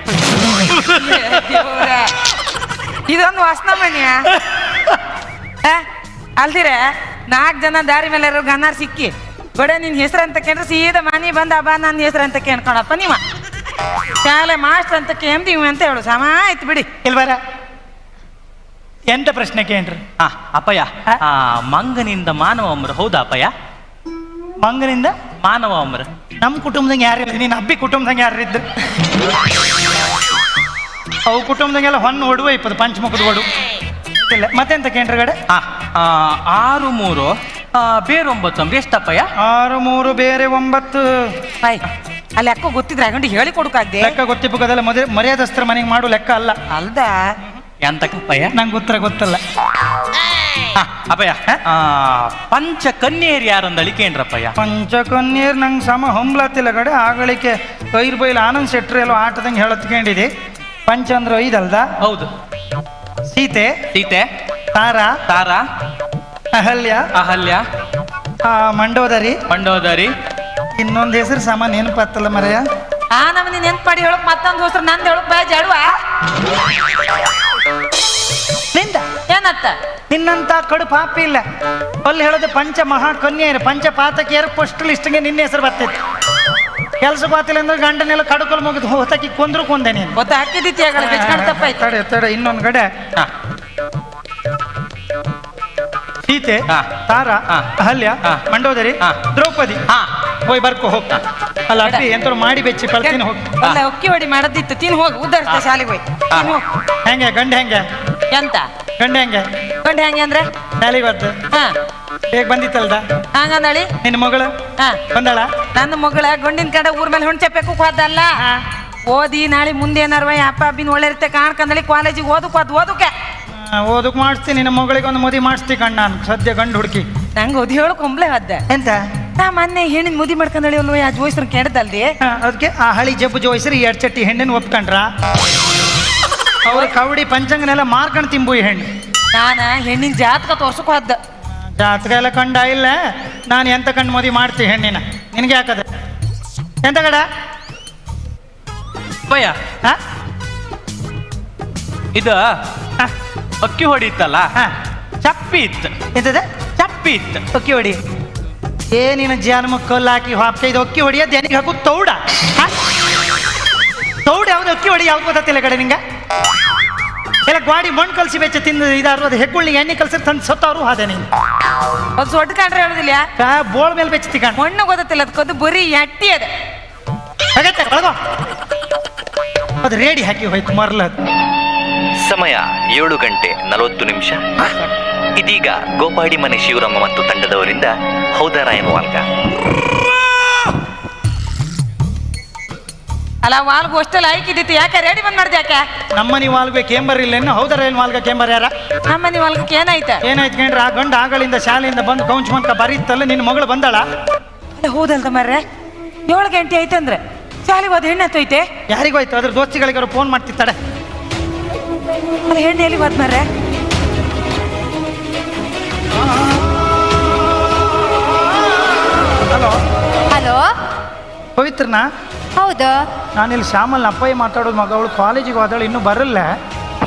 ಇದೊಂದು ವಾಸನ ಮನೆಯ? ಅಲ್ದಿರ ನಾಲ್ಕು ಜನ ದಾರಿ ಮೇಲೆ ಇರೋ ಗನ್ನಾರ್ ಸಿಕ್ಕಿ. ಬಡ ನಿನ್ ಹೆಸರು ಅಂತ ಕೇಳ್ರೆ ಸೀದಾ ಮನೆ ಬಂದ ಅಬ್ಬ ನನ್ನ ಹೆಸರು ಅಂತ ಕೇಳ್ಕೊಳಪ್ಪ ನೀವ. ಶಾಲೆ ಮಾಸ್ಟರ್ ಅಂತ ಕೇಂದ್ೀವಿ ಅಂತ ಹೇಳು. ಸಮ ಆಯ್ತು ಬಿಡಿ. ಇಲ್ವರ? ಎಂತ ಪ್ರಶ್ನೆ ಕೇಳ್ರಿ? ಹಾ ಅಪ್ಪಯ್ಯ. ಮಂಗನಿಂದ ಮಾನವ ಅಮರು ಹೌದಾ ಅಪ್ಪಯ್ಯ? ಮಂಗನಿಂದ ಮಾನವ ಅಮರು ನಮ್ಮ ಕುಟುಂಬದಂಗೆ ಯಾರಿಲ್ಲ ನೀನು ಅಬ್ಬಿ ಕುಟುಂಬದಂಗೆ ಯಾರಿದ್ರು ಅವು ಕುಟುಂಬದಂಗೆಲ್ಲ ಹೊನ್ನು ಹೊಡುವ ಇಪ್ಪದು ಪಂಚಮುಖದ ಹೊಡು ಇಲ್ಲ ಮತ್ತೆಂತ ಕೇಂದ್ರಗಡೆ ಗಡೆ? ಆ, ಆರು ಮೂರು ಆ, ಬೇರೊಂಬತ್ತು ಅಂದ್ರೆ ಎಷ್ಟಪ್ಪಯ್ಯ? ಆರು ಮೂರು ಬೇರೆ ಒಂಬತ್ತು. ಅಲ್ಲಿ ಅಕ್ಕ ಗೊತ್ತಿದ್ರೆ ಗಂಡಿ ಹೇಳಿ ಕೊಡಕಾಗ್ದೆ ಲೆಕ್ಕ ಗೊತ್ತಿಪ್ಪದಲ್ಲ ಮದುವೆ ಮರ್ಯಾದಸ್ತ್ರ ಮನೆಗೆ ಮಾಡು ಲೆಕ್ಕ ಅಲ್ಲ. ಅಲ್ದ? ಎಂತಕ್ಕಪ್ಪಯ್ಯ? ನಂಗೆ ಉತ್ತರ ಗೊತ್ತಲ್ಲ. ಅಪ್ಪಯ್ಯ ಆ, ಪಂಚ ಕನ್ಯೇರಿ ಯಾರಂದ ಪಂಚ ಕನ್ಯರ್ ನಂಗೆ ಸಮ ಹೊಂಬ್ಲತ್ತಿಲ್ಲ ಕಡೆ ಆಗಳಿಕೆ ಐರ್ ಬೈಲ್ ಆನಂದ್ ಶೆಟ್ರಿ ಎಲ್ಲೋ ಆಟದಂಗೆ ಹೇಳತ್ಕೊಂಡಿದಿ. ಪಂಚ ಅಂದ್ರೆ ಐದಲ್ದ ಹೌದು. ಸೀತೆ ಸೀತೆ. ತಾರಾ ತಾರಾ. ಅಹಲ್ಯ ಅಹಲ್ಯ. ಆ, ಮಂಡೋದರಿ. ಮಂಡೋದರಿ. ಇನ್ನೊಂದು ಹೆಸರು ಸಮ ನೆನಪತ್ತಲ್ಲ ಮರೆಯ ಆ ನಮ್ಮನಿ ನೆನ್ಪು ಮಾಡಿ ಹೇಳಕ್ ಮತ್ತೊಂದು ಹೆಸರು ನಂದು ಹೇಳಕ್ ಬಾ ಜಾಡುವ. ನಿಂದ. ಏನತ್ತ ನಿನ್ನಂತ ಕಡು ಪಾಪಿ ಇಲ್ಲ. ಅಲ್ಲಿ ಹೇಳೋದು ಪಂಚ ಮಹಾ ಕನ್ಯೆಯರು ಪಂಚ ಪಾತಕಿಯರು ಫಸ್ಟ್ ಲಿಸ್ಟ್ಗೆ ನಿನ್ನ ಹೆಸರು ಬರ್ತೈತಿ. ಕೆಲಸ ಬಾತಿಲ್ಲ ಅಂದ್ರೆ ಗಂಡನೆಲ್ಲ ಕಡುಕಲ್ ಮುಗಿದು ಹೊತ್ತಕ್ಕಿ ಕೊಂದ್ರು ಕೊಂದೆ ನೀನು. ಗೊತ್ತ? ತಪ್ಪಾಯ್ತು. ತಡೆ ತಡೆ ಇನ್ನೊಂದು ಕಡೆ. ಸೀತೆ ತಾರ ತಾರಾ ಹಾ. ಅಹಲ್ಯ ಹಾ. ಮಂಡೋದರಿ ಹಾ. ದ್ರೌಪದಿ. ಹಾ. ಹೋಯ್ ಬರ್ಕೋ ಹೋಗ್ತಾ ಅಲ್ಲ ಅಡ್ಡಿ ಎಂತರು ಮಾಡಿ ಬೆಚ್ಚಿ ಕಳ್ತೀನಿ ಹೋಗಿ. ಅಲ್ಲ ಒಕ್ಕಿ ಹೊಡಿ ಮಾಡದಿತ್ತು. ತಿನ್ ಹೋಗಿ ಉದ್ದರ್ಸ್ತೆ ಶಾಲೆಗೆ ಹೋಗಿ. ಹೆಂಗೆ ಗಂಡ ಹೆಂಗೆ? ಎಂತ? ಗಂಡ ಹೆಂಗೆ? ಗಂಡ ಹೆಂಗೆ ಅಂದ್ರೆ? ನಾಳೆ ಬರ್ತದೆ ಹಾ. ಹೇಗೆ ಬಂದಿತ್ತಲ್ದ? ಹಂಗಂದಳಿ? ನಿನ್ನ ಮಗಳು? ಹಾ. ಬಂದಳ? ನನ್ನ ಮಗಳ ಗಂಡಿನ ಕಡೆ ಊರ್ ಮೇಲೆ ಹುಣ್ಚೆ ಪೆಕ್ಕಕ್ಕೆ ಹೋದಲ್ಲ ಓದಿ ನಾಳೆ ಮುಂದೆ ಏನಾರ ಅಪ್ಪ ಅಬ್ಬಿನ ಒಳ್ಳೆ ಇರುತ್ತೆ ಕಾಣ್ಕಂದಳಿ ಕಾಲೇಜಿಗೆ ಓದಕ್ಕೆ ಅದು ಓದಕ್ಕೆ. ಓದಕ್ ಮಾಡಿಸ್ತೀನಿ. ನಿನ್ನ ಮಗಳಿಗೆ ಒಂದು ಮದುವೆ ಮಾಡಿಸ್ತಿ ಕಣ್ಣ ನಾನು. ಸದ್ಯ ಗಂಡು ಹುಡುಕಿ. ನಂಗೆ ಓದಿ ಹೇಳು ಕೊಂಬ್ಲೆ ಹದ್ದೆ. ಎಂತ? ನಾ ಮೊನ್ನೆ ಹೆಣ್ಣಿನ ಮುದಿ ಮಾಡ್ಕೊಂಡಳಿ ಅಲ್ವ ಆ ಜೋಯ್ಸ್ರ ಕೆಡದಲ್ದಿ ಅದಕ್ಕೆ ಆ ಹಳಿ ಜಬ್ಬು ಜೋಯಿಸ್ರಿ ಎರಡು ಚಟ್ಟಿ ಹೆಣ್ಣಿನ ಒಪ್ಕೊಂಡ್ರ. ಅವ್ರ ಕವಡಿ ಪಂಚಂಗನೆಲ್ಲ ಮಾರ್ಕೊಂಡು ತಿಂಬು ಈ ಹೆಣ್ಣು. ನಾನ ಹೆಣ್ಣಿನ ಜಾತಕ ತೋರ್ಸಕ್ ಹೋದ ಜಾತಕ ಎಲ್ಲ ಕಂಡ ಇಲ್ಲ ನಾನು ಎಂತ ಕಂಡು ಮದುವೆ ಮಾಡ್ತಿ ಹೆಣ್ಣಿನ? ನಿನಗೆ ಹಾಕದ ಎಂತ ಕಡ ಅಪ್ಪಯ್ಯ ಹಾ? ಇದು ಹಾ, ಅಕ್ಕಿ ಹೊಡಿತಲ್ಲ ಹಾ. ಚಪ್ಪಿ ಇತ್ತು. ಎಂತದ? ಚಪ್ಪಿ ಇತ್ತು. ಅಕ್ಕಿ ಹೊಡಿ. ಏನಿನ ಜನ್ಮ ಕಲ್ಲು ಹಾಕಿ ಹಾಪ್ ಇದು ಅಕ್ಕಿ ಹೊಡಿಯ ದೇನಿಗೆ ಹಾಕು ತೌಡ. ಹಾ? ತೌಡ್ ಯಾವ್ದು ಅಕ್ಕಿ ಹೊಡಿ ಯಾವ್ದು ಗೊತ್ತಿಲ್ಲ ಕಡೆ ನಿಂಗೆ? ಎಲ್ಲ ಗ್ವಾಡಿ ಮಣ್ಣು ಕಲ್ಸಿ ಬೆಚ್ಚ ತಿಂದು ಇದಾರು ಅದು ಹೆಗ್ಗುಳ್ಳಿ ಎಣ್ಣೆ ಕಲಸಿ ತಂದು ಸತ್ತವರು ಹಾದೆ ನೀನು. ಅದು ಸೊಟ್ಟ ಕಾಣ್ರೆ ಹೇಳುದಿಲ್ಲ ಆ, ಬೋಳ್ ಮೇಲೆ ಬೆಚ್ಚ ಕಾಣ್ ಮಣ್ಣು ಗೊತ್ತಿಲ್ಲ ಅದಕ್ಕೊಂದು ಬರೀ ಎಟ್ಟಿ ಅದ. ಹಾಗತ್ತೆ ಒಳಗೋ. ಅದು ರೇಡಿ ಹಾಕಿ ಹೋಯ್ತು ಮರಲ ಸಮಯ ಏಳು ಗಂಟೆ ನಲವತ್ತು ನಿಮಿಷ. ಇದೀಗ ಗೋಪಾಡಿ ಮನೆ ಶಿವರಾಮ ಮತ್ತು ತಂಡದವರಿಂದ ಹೌದರಾಯನ ವಾಲ್ಗ ಅಲ್ಲ ವಾಲ್ಗು ಅಷ್ಟೆಲ್ಲ ಐಕಿದ್ದಿತ್ತು ಯಾಕೆ ರೆಡಿ ಬಂದ್ ಮಾಡ್ದೆ ಯಾಕೆ? ನಮ್ಮನಿ ವಾಲ್ಗೆ ಕೇಂಬರ್ ಇಲ್ಲೇನು ಹೌದರ ಏನು ವಾಲ್ಗ ಕೇಂಬರ್ ಯಾರ? ನಮ್ಮನಿ ನೀವು ವಾಲ್ಗಕ್ಕೆ ಏನಾಯ್ತ? ಏನಾಯ್ತು ಕೇಳ್ರಿ ಆ ಗಂಡ ಆಗಳಿಂದ ಶಾಲೆಯಿಂದ ಬಂದು ಕೌಂಚ್ ಮನ್ಕ ಬರೀತಲ್ಲ ನಿನ್ನ ಮಗಳು ಬಂದಾಳ? ಅಲ್ಲ ಹೌದಲ್ದ ಮರ್ರೆ? ಏಳು ಗಂಟೆ ಐತಂದ್ರೆ ಶಾಲೆಗೆ ಹೋದ ಹೆಣ್ಣು ಯಾರಿಗೂ ಯಾರಿಗೋಯ್ತು ಅದ್ರ ದೋಸ್ತಿಗಳಿಗಾರು ಫೋನ್ ಮಾಡ್ತಿತ್ತಾಳೆ ಅಲ್ಲ ಹೆಣ್ಣು ಎಲ್ಲಿ ಹೋದ್ ಮರ್ರೆ? ಹಲೋ ಹಲೋ ಪವಿತ್ರನಾ? ಹೌದು. ನಾನಿಲ್ಲಿ ಶ್ಯಾಮಲ್ ಅಪ್ಪಯ್ಯ ಮಾತಾಡೋದು ಮಗ ಅವಳು ಕಾಲೇಜಿಗೆ ಹೋದಳು ಇನ್ನೂ ಬರಲ್ಲ.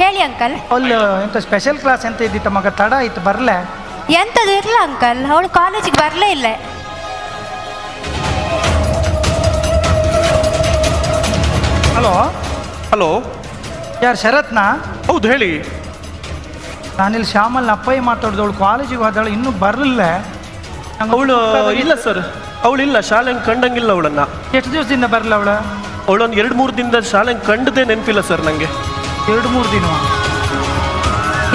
ಹೇಳಿ ಅಂಕಲ್. ಅಲ್ಲಿ ಎಂತ ಸ್ಪೆಷಲ್ ಕ್ಲಾಸ್ ಎಂತ ಇದ್ದಿತ್ತ ಮಗ ತಡ ಆಯ್ತು ಬರಲ್ಲ ಎಂತದು ಇರಲ್ಲ ಅಂಕಲ್ ಅವಳು ಕಾಲೇಜಿಗೆ ಬರಲೇ ಇಲ್ಲ. ಹಲೋ? ಹಲೋ? ಯಾರು ಶರತ್ನಾ? ಹೌದು ಹೇಳಿ. ನಾನಿಲ್ಲಿ ಶ್ಯಾಮಲ್ ಅಪ್ಪಯ್ಯ ಮಾತಾಡೋದು ಅವಳು ಕಾಲೇಜಿಗೆ ಹೋದಳು ಇನ್ನೂ ಬರಲ್ಲ ಅವಳು ಇಲ್ಲ ಸರ್. ಅವಳಿಲ್ಲ ಶಾಲೆಗೆ ಕಂಡಂಗಿಲ್ಲ ಅವಳನ್ನ. ಎಷ್ಟು ದಿವಸದಿಂದ ಬರಲ್ಲ ಅವಳ? ಅವಳೊಂದು ಎರಡು ಮೂರು ದಿನದ ಶಾಲೆಗೆ ಕಂಡದೇ ನೆನಪಿಲ್ಲ ಸರ್ ನನಗೆ ಎರಡು ಮೂರು ದಿನ?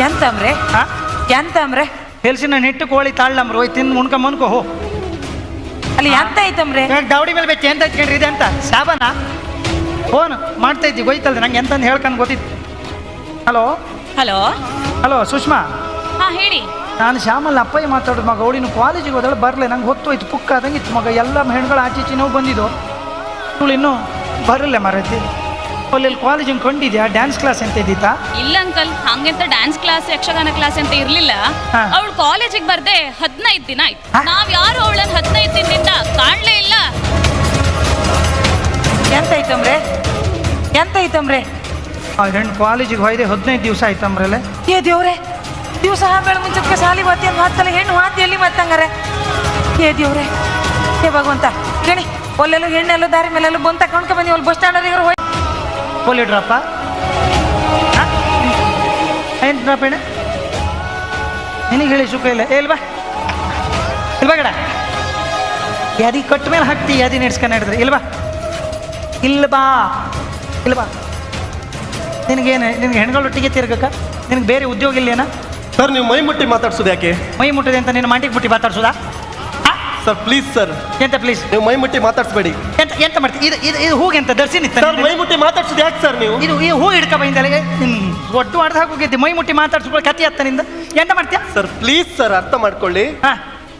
ಎಂತಮ್ರೆ? ಹಾಂ? ಎಂತಮ್ರೆ? ಹೆಲ್ಸಿನ ನೆಟ್ಟು ಕೋಳಿ ತಾಳ್ಲಮ್ರು ಹೋಯ್ ತಿಂದು ಮುಣ್ಕ ಮುನ್ಕೋ ಹೋ. ಅಲ್ಲಿ ಎಂತ ಐತಮ್ರೆ? ಡೌಡಿ ದೌಡಿ ಮೇಲೆ ಬೆಚ್ಚ ಎಂತ ಇಟ್ಕೊಂಡ್ರಿ ಇದೆ ಅಂತ? ಸಾಬನ? ಫೋನ್ ಮಾಡ್ತಾ ಇದ್ದಿ ಗೊಯ್ತಲ್ದೆ ನಂಗೆ ಎಂತಂದು ಹೇಳ್ಕೊಂಡು ಗೊತ್ತಿತ್ತು. ಹಲೋ? ಹಲೋ? ಹಲೋ ಸುಷ್ಮಾ? ಹಾಂ ಹೇಳಿ. ನಾನು ಶ್ಯಾಮಲ್ ಅಪ್ಪಯ್ಯ ಮಾತಾಡೋದು ಮಗ. ಅವಳಿನ ಕಾಲೇಜಿಗೆ ಹೋದಳು ಬರಲೆ. ನಂಗೆ ಹೊತ್ತೋಯ್ತು ಪುಕ್ಕ ಆದಂಗೆ ಇತ್ತು ಮಗ. ಎಲ್ಲ ಹೆಣ್ಗಳು ಆಚೆ ಈಚೆ ನೋವು ಬಂದಿದ್ದು. ಅವಳು ಇನ್ನೂ ಬರಲ್ಲ ಮರತಿ. ಅಲ್ಲಿ ಕಾಲೇಜಿಗೆ ಕಂಡಿದ್ಯಾ? ಡ್ಯಾನ್ಸ್ ಕ್ಲಾಸ್ ಅಂತ ಇದ್ದಿತ್ತಾ? ಇಲ್ಲ ಅಂಕಲ್ ಹಂಗೆಂತ ಡ್ಯಾನ್ಸ್ ಕ್ಲಾಸ್ ಯಕ್ಷಗಾನ ಕ್ಲಾಸ್ ಅಂತ ಇರಲಿಲ್ಲ. ಹಾ. ಅವಳು ಕಾಲೇಜಿಗೆ ಬರ್ದೆ ಹದಿನೈದು ದಿನ ಆಯ್ತು. ನಾವು ನಾವ್ ಯಾರು ಅವಳನ್ನ ಹದಿನೈದು ದಿನದಿಂದ ಕಾಣಲೇ ಇಲ್ಲ. ಎಂತ ಐತಮ್ರೆ ಎಂತ ಐತಮ್ರೆ ಆ ಹೆಣ್ಣು ಕಾಲೇಜಿಗೆ ಹೋಯ್ದೆ ಹದಿನೈದು ದಿವಸ ಆಯ್ತಂಬ್ರಲ್ಲೇ ಏ ದೇವ್ರೆ ದಿವಸ ಬೆಳ ಮುಂಚಕ್ಕೆ ಶಾಲಿ ಬತ್ತಿ ಅಂತ ಹತ್ತಲ್ಲ ಹೆಣ್ಣು ಹಾತಿ ಎಲ್ಲಿ ಮತ್ತಂಗಾರೆ? ಏ ದೇವ್ರೆ ಏ ಭಗವಂತ ಕೇಳಿ ಒಲ್ಲೆಲ್ಲೂ ಹೆಣ್ಣೆಲ್ಲ ದಾರಿ ಮೇಲೆಲ್ಲ ಬಂತ ತಕೊಂಡ್ಕೊ ಬಂದಿ ಅವ್ಳು ಬಸ್ ಸ್ಟ್ಯಾಂಡ್ ಹೋಯ್. ಪೋಲಿ ಏನ್ರಪ್ಪ ಏನು ಡ್ರಾಪ್ ನಿನಗೆ ಹೇಳಿ ಸುಖ ಇಲ್ಲ. ಏ, ಇಲ್ವಾ ಇಲ್ವಾ ಗಡ. ಯಾದಿ ಕಟ್ಟ ಮೇಲೆ ಹಾಕ್ತಿ ಯಾದಿ ನೆಡ್ಸ್ಕೊಂಡು ಹಿಡಿದ್ರೆ ಇಲ್ವಾ ಇಲ್ಲ ಬಾ. ನಿನಗೇನು ನಿನಗೆ ಹೆಣ್ಗಳೊಟ್ಟಿಗೆ ತಿರ್ಗಕ್ಕ? ನಿನಗೆ ಬೇರೆ ಉದ್ಯೋಗ ಇಲ್ಲೇನ? ಸರ್ ನೀವು ಮೈ ಮುಟ್ಟಿ ಮಾತಾಡ್ಸೋದು ಯಾಕೆ? ಮೈ ಮುಟ್ಟಿದೆ ಅಂತ ನೀನು ಮಾಟಿಗೆ ಮುಟ್ಟಿ ಮಾತಾಡ್ಸೋದಾ? ಸರ್ ಪ್ಲೀಸ್ ಸರ್ ಎಂತ ಪ್ಲೀಸ್ ನೀವು ಮೈ ಮುಟ್ಟಿ ಮಾತಾಡ್ಸ್ಬೇಡಿ. ಎಂತ ಎಂತ ಮಾಡ್ತೀವಿ ಇದು ಇದು ಇದು ಹೂಗೆ ಎಂತ ದರ್ಶನ ಸರ್ ಮೈ ಮುಟ್ಟಿ ಮಾತಾಡ್ಸೋದು ಯಾಕೆ ಸರ್ ನೀವು? ಇದು ಈ ಹೂ ಹಿಡ್ಕ ಬಂದಲೆ ಒಟ್ಟು ಅರ್ಧ ಹಾಕೋಗಿದ್ದೆ ಮೈ ಮುಟ್ಟಿ ಮಾತಾಡ್ಸ್ಬೋದು ಕತಿ ಹತ್ತನಿಂದ ಎಂತ ಮಾಡ್ತೀಯ? ಸರ್ ಪ್ಲೀಸ್ ಸರ್ ಅರ್ಥ ಮಾಡ್ಕೊಳ್ಳಿ. ಹಾ.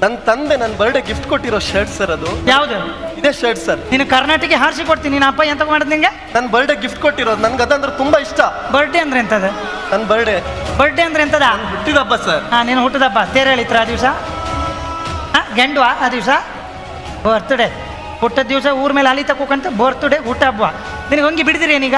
ನನ್ನ ತಂದೆ ನನ್ನ ಬರ್ಡೇ ಗಿಫ್ಟ್ ಕೊಟ್ಟಿರೋ ಶರ್ಟ್ ಸರ್ ಅದು. ಯಾವುದು? ಇದೇ ಶರ್ಟ್ ಸರ್ ನೀನು ಕರ್ನಾಟಕ ಹಾರಿಸಿ ಕೊಡ್ತೀನಿ. ನಿನ್ನ ಅಪ್ಪ ಎಂತ ಮಾಡಿದ್ ನಿಂಗೆ? ನನ್ನ ಬರ್ಡೇ ಗಿಫ್ಟ್ ಕೊಟ್ಟಿರೋದು. ನನ್ಗೆ ಅದಂದ್ರೆ ತುಂಬಾ ಇಷ್ಟ. ಬರ್ಡೇ ಅಂದ್ರೆ ಎಂತದ? ನನ್ನ ಬರ್ಡೇ ಬರ್ಡೇ ಅಂದ್ರೆ ಎಂತದ? ಹುಟ್ಟಿದ ಹಬ್ಬ ಸರ್ ಹಾ ನೀನು ಹುಟ್ಟದಪ್ಪ. ತೇರು ಹೇಳಿತ್ರ ಆ ದಿವಸ. ಹಾ ಗೆಂಡುವ ಆ ದಿವಸ? ಬರ್ತ್ಡೇ ಹುಟ್ಟದ ದಿವಸ ಊರ ಮೇಲೆ ಅಲಿ ತಕ್ಕೋಕಂತ ಬರ್ತ್ಡೇ ಹುಟ್ಟ ಹಬ್ಬ. ನಿನಗೆ ಹಂಗೆ ಬಿಡಿದಿರಿ ಏನೀಗ?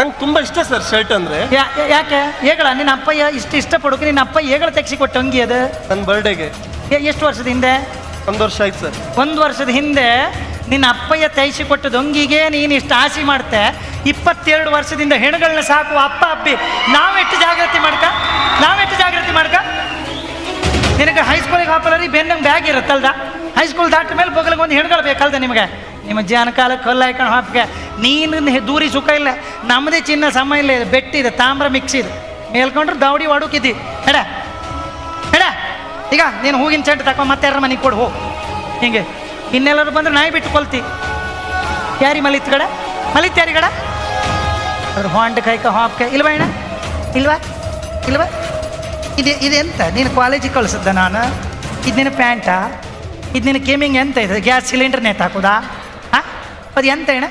ನಂಗೆ ತುಂಬಾ ಇಷ್ಟ ಸರ್ ಶರ್ಟ್ ಅಂದ್ರೆ. ಯಾ- ಯಾಕೆ? ಹೇಗಳ ನಿನ್ನ ಅಪ್ಪಯ್ಯ ಇಷ್ಟು ಇಷ್ಟಪಡೋಕೆ ನಿನ್ನ ಅಪ್ಪ ಹೇಗಳ ತೆಗ್ಸಿ ಕೊಟ್ಟು ಅಂಗಿ ಅದು? ನನ್ನ ಬರ್ಡೇಗೆ ಎ- ಎಷ್ಟು ವರ್ಷದ ಹಿಂದೆ? ಒಂದು ವರ್ಷ ಆಯ್ತು ಸರ್ ಒಂದು ವರ್ಷದ ಹಿಂದೆ ನಿನ್ನ ಅಪ್ಪಯ್ಯ ತೈಸಿ ಕೊಟ್ಟದ ದೊಂಗಿಗೆ ನೀನು ಇಷ್ಟು ಆಸೆ ಮಾಡ್ತೆ. ಇಪ್ಪತ್ತೆರಡು ವರ್ಷದಿಂದ ಹೆಣಗಳನ್ನ ಸಾಕುವ ಅಪ್ಪ, ಅಪ್ಪಿ, ನಾವೆಷ್ಟು ಜಾಗೃತಿ ಮಾಡ್ಕ? ನಾವೆಷ್ಟು ಜಾಗೃತಿ ಮಾಡ್ಕ? ನಿನಗೆ ಹೈಸ್ಕೂಲಿಗೆ ಹಾಪಲರಿ ಬೆನ್ನಂಗೆ ಬ್ಯಾಗ್ ಇರುತ್ತಲ್ದ? ಹೈಸ್ಕೂಲ್ ದಾಟ ಮೇಲೆ ಬೊಗಲಿಗೆ ಒಂದು ಹೆಣ್ಗಳು ಬೇಕಲ್ದ ನಿಮಗೆ? ನಿಮ್ಮ ಜಾನಕಾಲ ಕಲ್ಲು ಹಾಕೊಂಡು ಹಾಪ್ಗೆ ನೀನು ದೂರಿ ಸುಖ ಇಲ್ಲ. ನಮ್ಮದೇ ಚಿನ್ನ ಸಮ ಇಲ್ಲ ಇದು. ಬೆಟ್ಟಿದೆ ತಾಮ್ರ ಮಿಕ್ಸ್ ಇದೆ. ಮೇಲ್ಕೊಂಡ್ರೆ ದೌಡಿ ಒಡುಕಿದ್ದಿ. ಎಡ. ಎಡ. ಈಗ ನೀನು ಹೂಗಿನ ಚೆಂಡು ತಕೊಂಡು ಮತ್ತೆ ಯಾರ ಮನೆಗೆ ಕೊಡು ಹೋಗು ಹಿಂಗೆ. ಇನ್ನೆಲ್ಲರೂ ಬಂದ್ರೆ ನಾಯಿ ಬಿಟ್ಟು ಕೊಲ್ತಿ. ಯಾರಿ ಮಲಿತ್ ಕಡೆ? ಮಲಿತ್ಯಾರಿಗಡ ಅದ್ರ ಹೊಂಡ ಕೈಕ ಹಾಪ್ಕ ಇಲ್ವಾ ಅಣ್ಣ? ಇಲ್ವಾ? ಇಲ್ವಾ? ಇದು ಇದು ಎಂತ? ನೀನು ಕಾಲೇಜಿಗೆ ಕಳಿಸಿದ್ದ ನಾನು. ಇದು ನಿನ್ನ ಪ್ಯಾಂಟಾ? ಇದು ನಿನ್ನ ಗೇಮಿಂಗ್ ಎಂತ ಇದೆ? ಗ್ಯಾಸ್ ಸಿಲಿಂಡರ್ ನೇತು ಹಾಕೋದಾ? ಹಾಂ? ಅದು ಎಂತ ಅಣ್ಣ?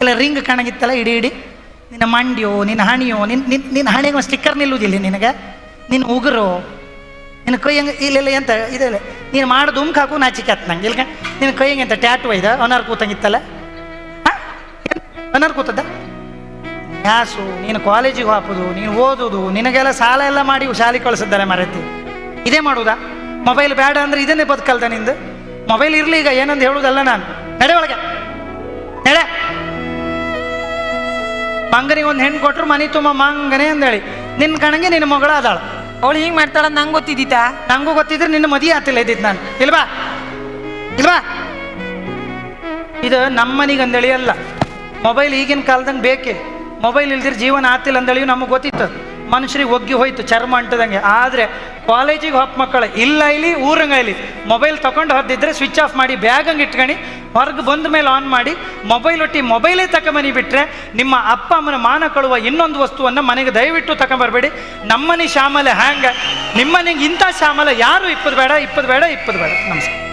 ಇಲ್ಲ ರಿಂಗ್ ಕಣಗಿತ್ತಲ್ಲ ಇಡೀ ಇಡೀ? ನಿನ್ನ ಮಂಡ್ಯೋ, ನಿನ್ನ ಹಣಿಯೋ ನಿನ್ನ ನಿನ್ನ ನಿನ್ನ ಹಣೆಗೆ ಒಂದು ಸ್ಟಿಕ್ಕರ್ ನಿಲ್ಲುವುದಿಲ್ಲ ನಿನಗೆ? ನಿನ್ನ ಉಗುರು? ನಿನ್ನ ಕೈ ಹಂಗೆ ಇಲ್ಲೆಲ್ಲ ಎಂತ? ಇದೆಲ್ಲ ನೀನು ಮಾಡೋದು ಉಮ್ಕ್ ಹಾಕು, ನಾಚಿಕೆ ಆತ್ ನಂಗೆ. ಇಲ್ಲಿ ನಿನ್ನ ಕೈ ಹಂಗೆ ಎಂತ? ಟ್ಯಾಟು ಒಯ್ದ ಅವನಾರು ಕೂತಂಗಿತ್ತಲ್ಲ ಅವನಾರು ಕೂತದ್ದ ಯಾಸು ನೀನು ಕಾಲೇಜಿಗೆ ಹಾಕೋದು ನೀನು ಓದೋದು ನಿನಗೆಲ್ಲ ಸಾಲ ಎಲ್ಲ ಮಾಡಿ ಶಾಲೆ ಕಳಿಸಿದ್ದಾರೆ ಮರೆತಿ. ಇದೇ ಮಾಡುದಾ? ಮೊಬೈಲ್ ಬೇಡ ಅಂದ್ರೆ ಇದನ್ನೇ ಬದುಕಲ್ದ ನಿಂದು? ಮೊಬೈಲ್ ಇರಲಿ ಈಗ ಏನಂದ್ ಹೇಳುದಲ್ಲ ನಾನು. ನಡೆ ಒಳಗೆ. ನಡೆ. ಮಂಗನಿಗೆ ಒಂದು ಹೆಣ್ಣು ಕೊಟ್ರು ಮನೆ ತುಂಬ ಮಂಗನೆ ಅಂದೇಳಿ. ನಿನ್ನ ಕಣಂಗೆ ನಿನ್ನ ಮಗಳ ಅದಾಳ. ಅವಳು ಹಿಂಗೆ ಮಾಡ್ತಾಳ ನಂಗೆ ಗೊತ್ತಿದ್ದೀತಾ ನಂಗೂ ಗೊತ್ತಿದ್ರೆ ನಿನ್ನ ಮದಿ ಆತಿಲ್ಲ ಇದ್ದಿದ್ದು ನಾನು. ಇಲ್ವಾ? ಇಲ್ವಾ? ಇದು ನಮ್ಮನಿಗೆ ಅಂದೇಳಿ ಅಲ್ಲ. ಮೊಬೈಲ್ ಈಗಿನ ಕಾಲದಂಗೆ ಬೇಕೇ. ಮೊಬೈಲ್ ಇಲ್ದಿರ ಜೀವನ ಆತಿಲ್ಲ ಅಂದೇಳಿ ನಮಗೆ ಗೊತ್ತಿತ್ತು ಮನುಷ್ಯರಿಗೆ ಒಗ್ಗಿ ಹೋಯ್ತು, ಚರ್ಮ ಅಂಟದಂಗೆ. ಆದರೆ ಕಾಲೇಜಿಗೆ ಹೊಪ್ಪ ಮಕ್ಕಳು, ಇಲ್ಲ ಇಲ್ಲಿ ಊರಂಗ ಇಲ್ಲಿ ಮೊಬೈಲ್ ತಗೊಂಡು ಹೊದ್ದಿದ್ರೆ ಸ್ವಿಚ್ ಆಫ್ ಮಾಡಿ, ಬ್ಯಾಗ್ ಹಂಗೆ ಇಟ್ಕೊಂಡು ಹೊರಗೆ ಬಂದ ಮೇಲೆ ಆನ್ ಮಾಡಿ, ಮೊಬೈಲ್ ಒಟ್ಟಿ ಮೊಬೈಲೇ ತಗೊಂಬನಿ ಬಿಟ್ರೆ ನಿಮ್ಮ ಅಪ್ಪ ಅಮ್ಮನ ಮಾನ ಕಳುವ ಇನ್ನೊಂದು ವಸ್ತುವನ್ನು ಮನೆಗೆ ದಯವಿಟ್ಟು ತಗೊಂಬರ್ಬೇಡಿ ನಮ್ಮನೆ ಶ್ಯಾಮಲೆ ಹ್ಯಾಂಗ? ನಿಮ್ಮನೆಗೆ ಇಂಥ ಶ್ಯಾಮಲೆ ಯಾರು ಇಪ್ಪದು ಬೇಡ ಇಪ್ಪದು ಬೇಡ ಇಪ್ಪದು ಬೇಡ. ನಮಸ್ಕಾರ.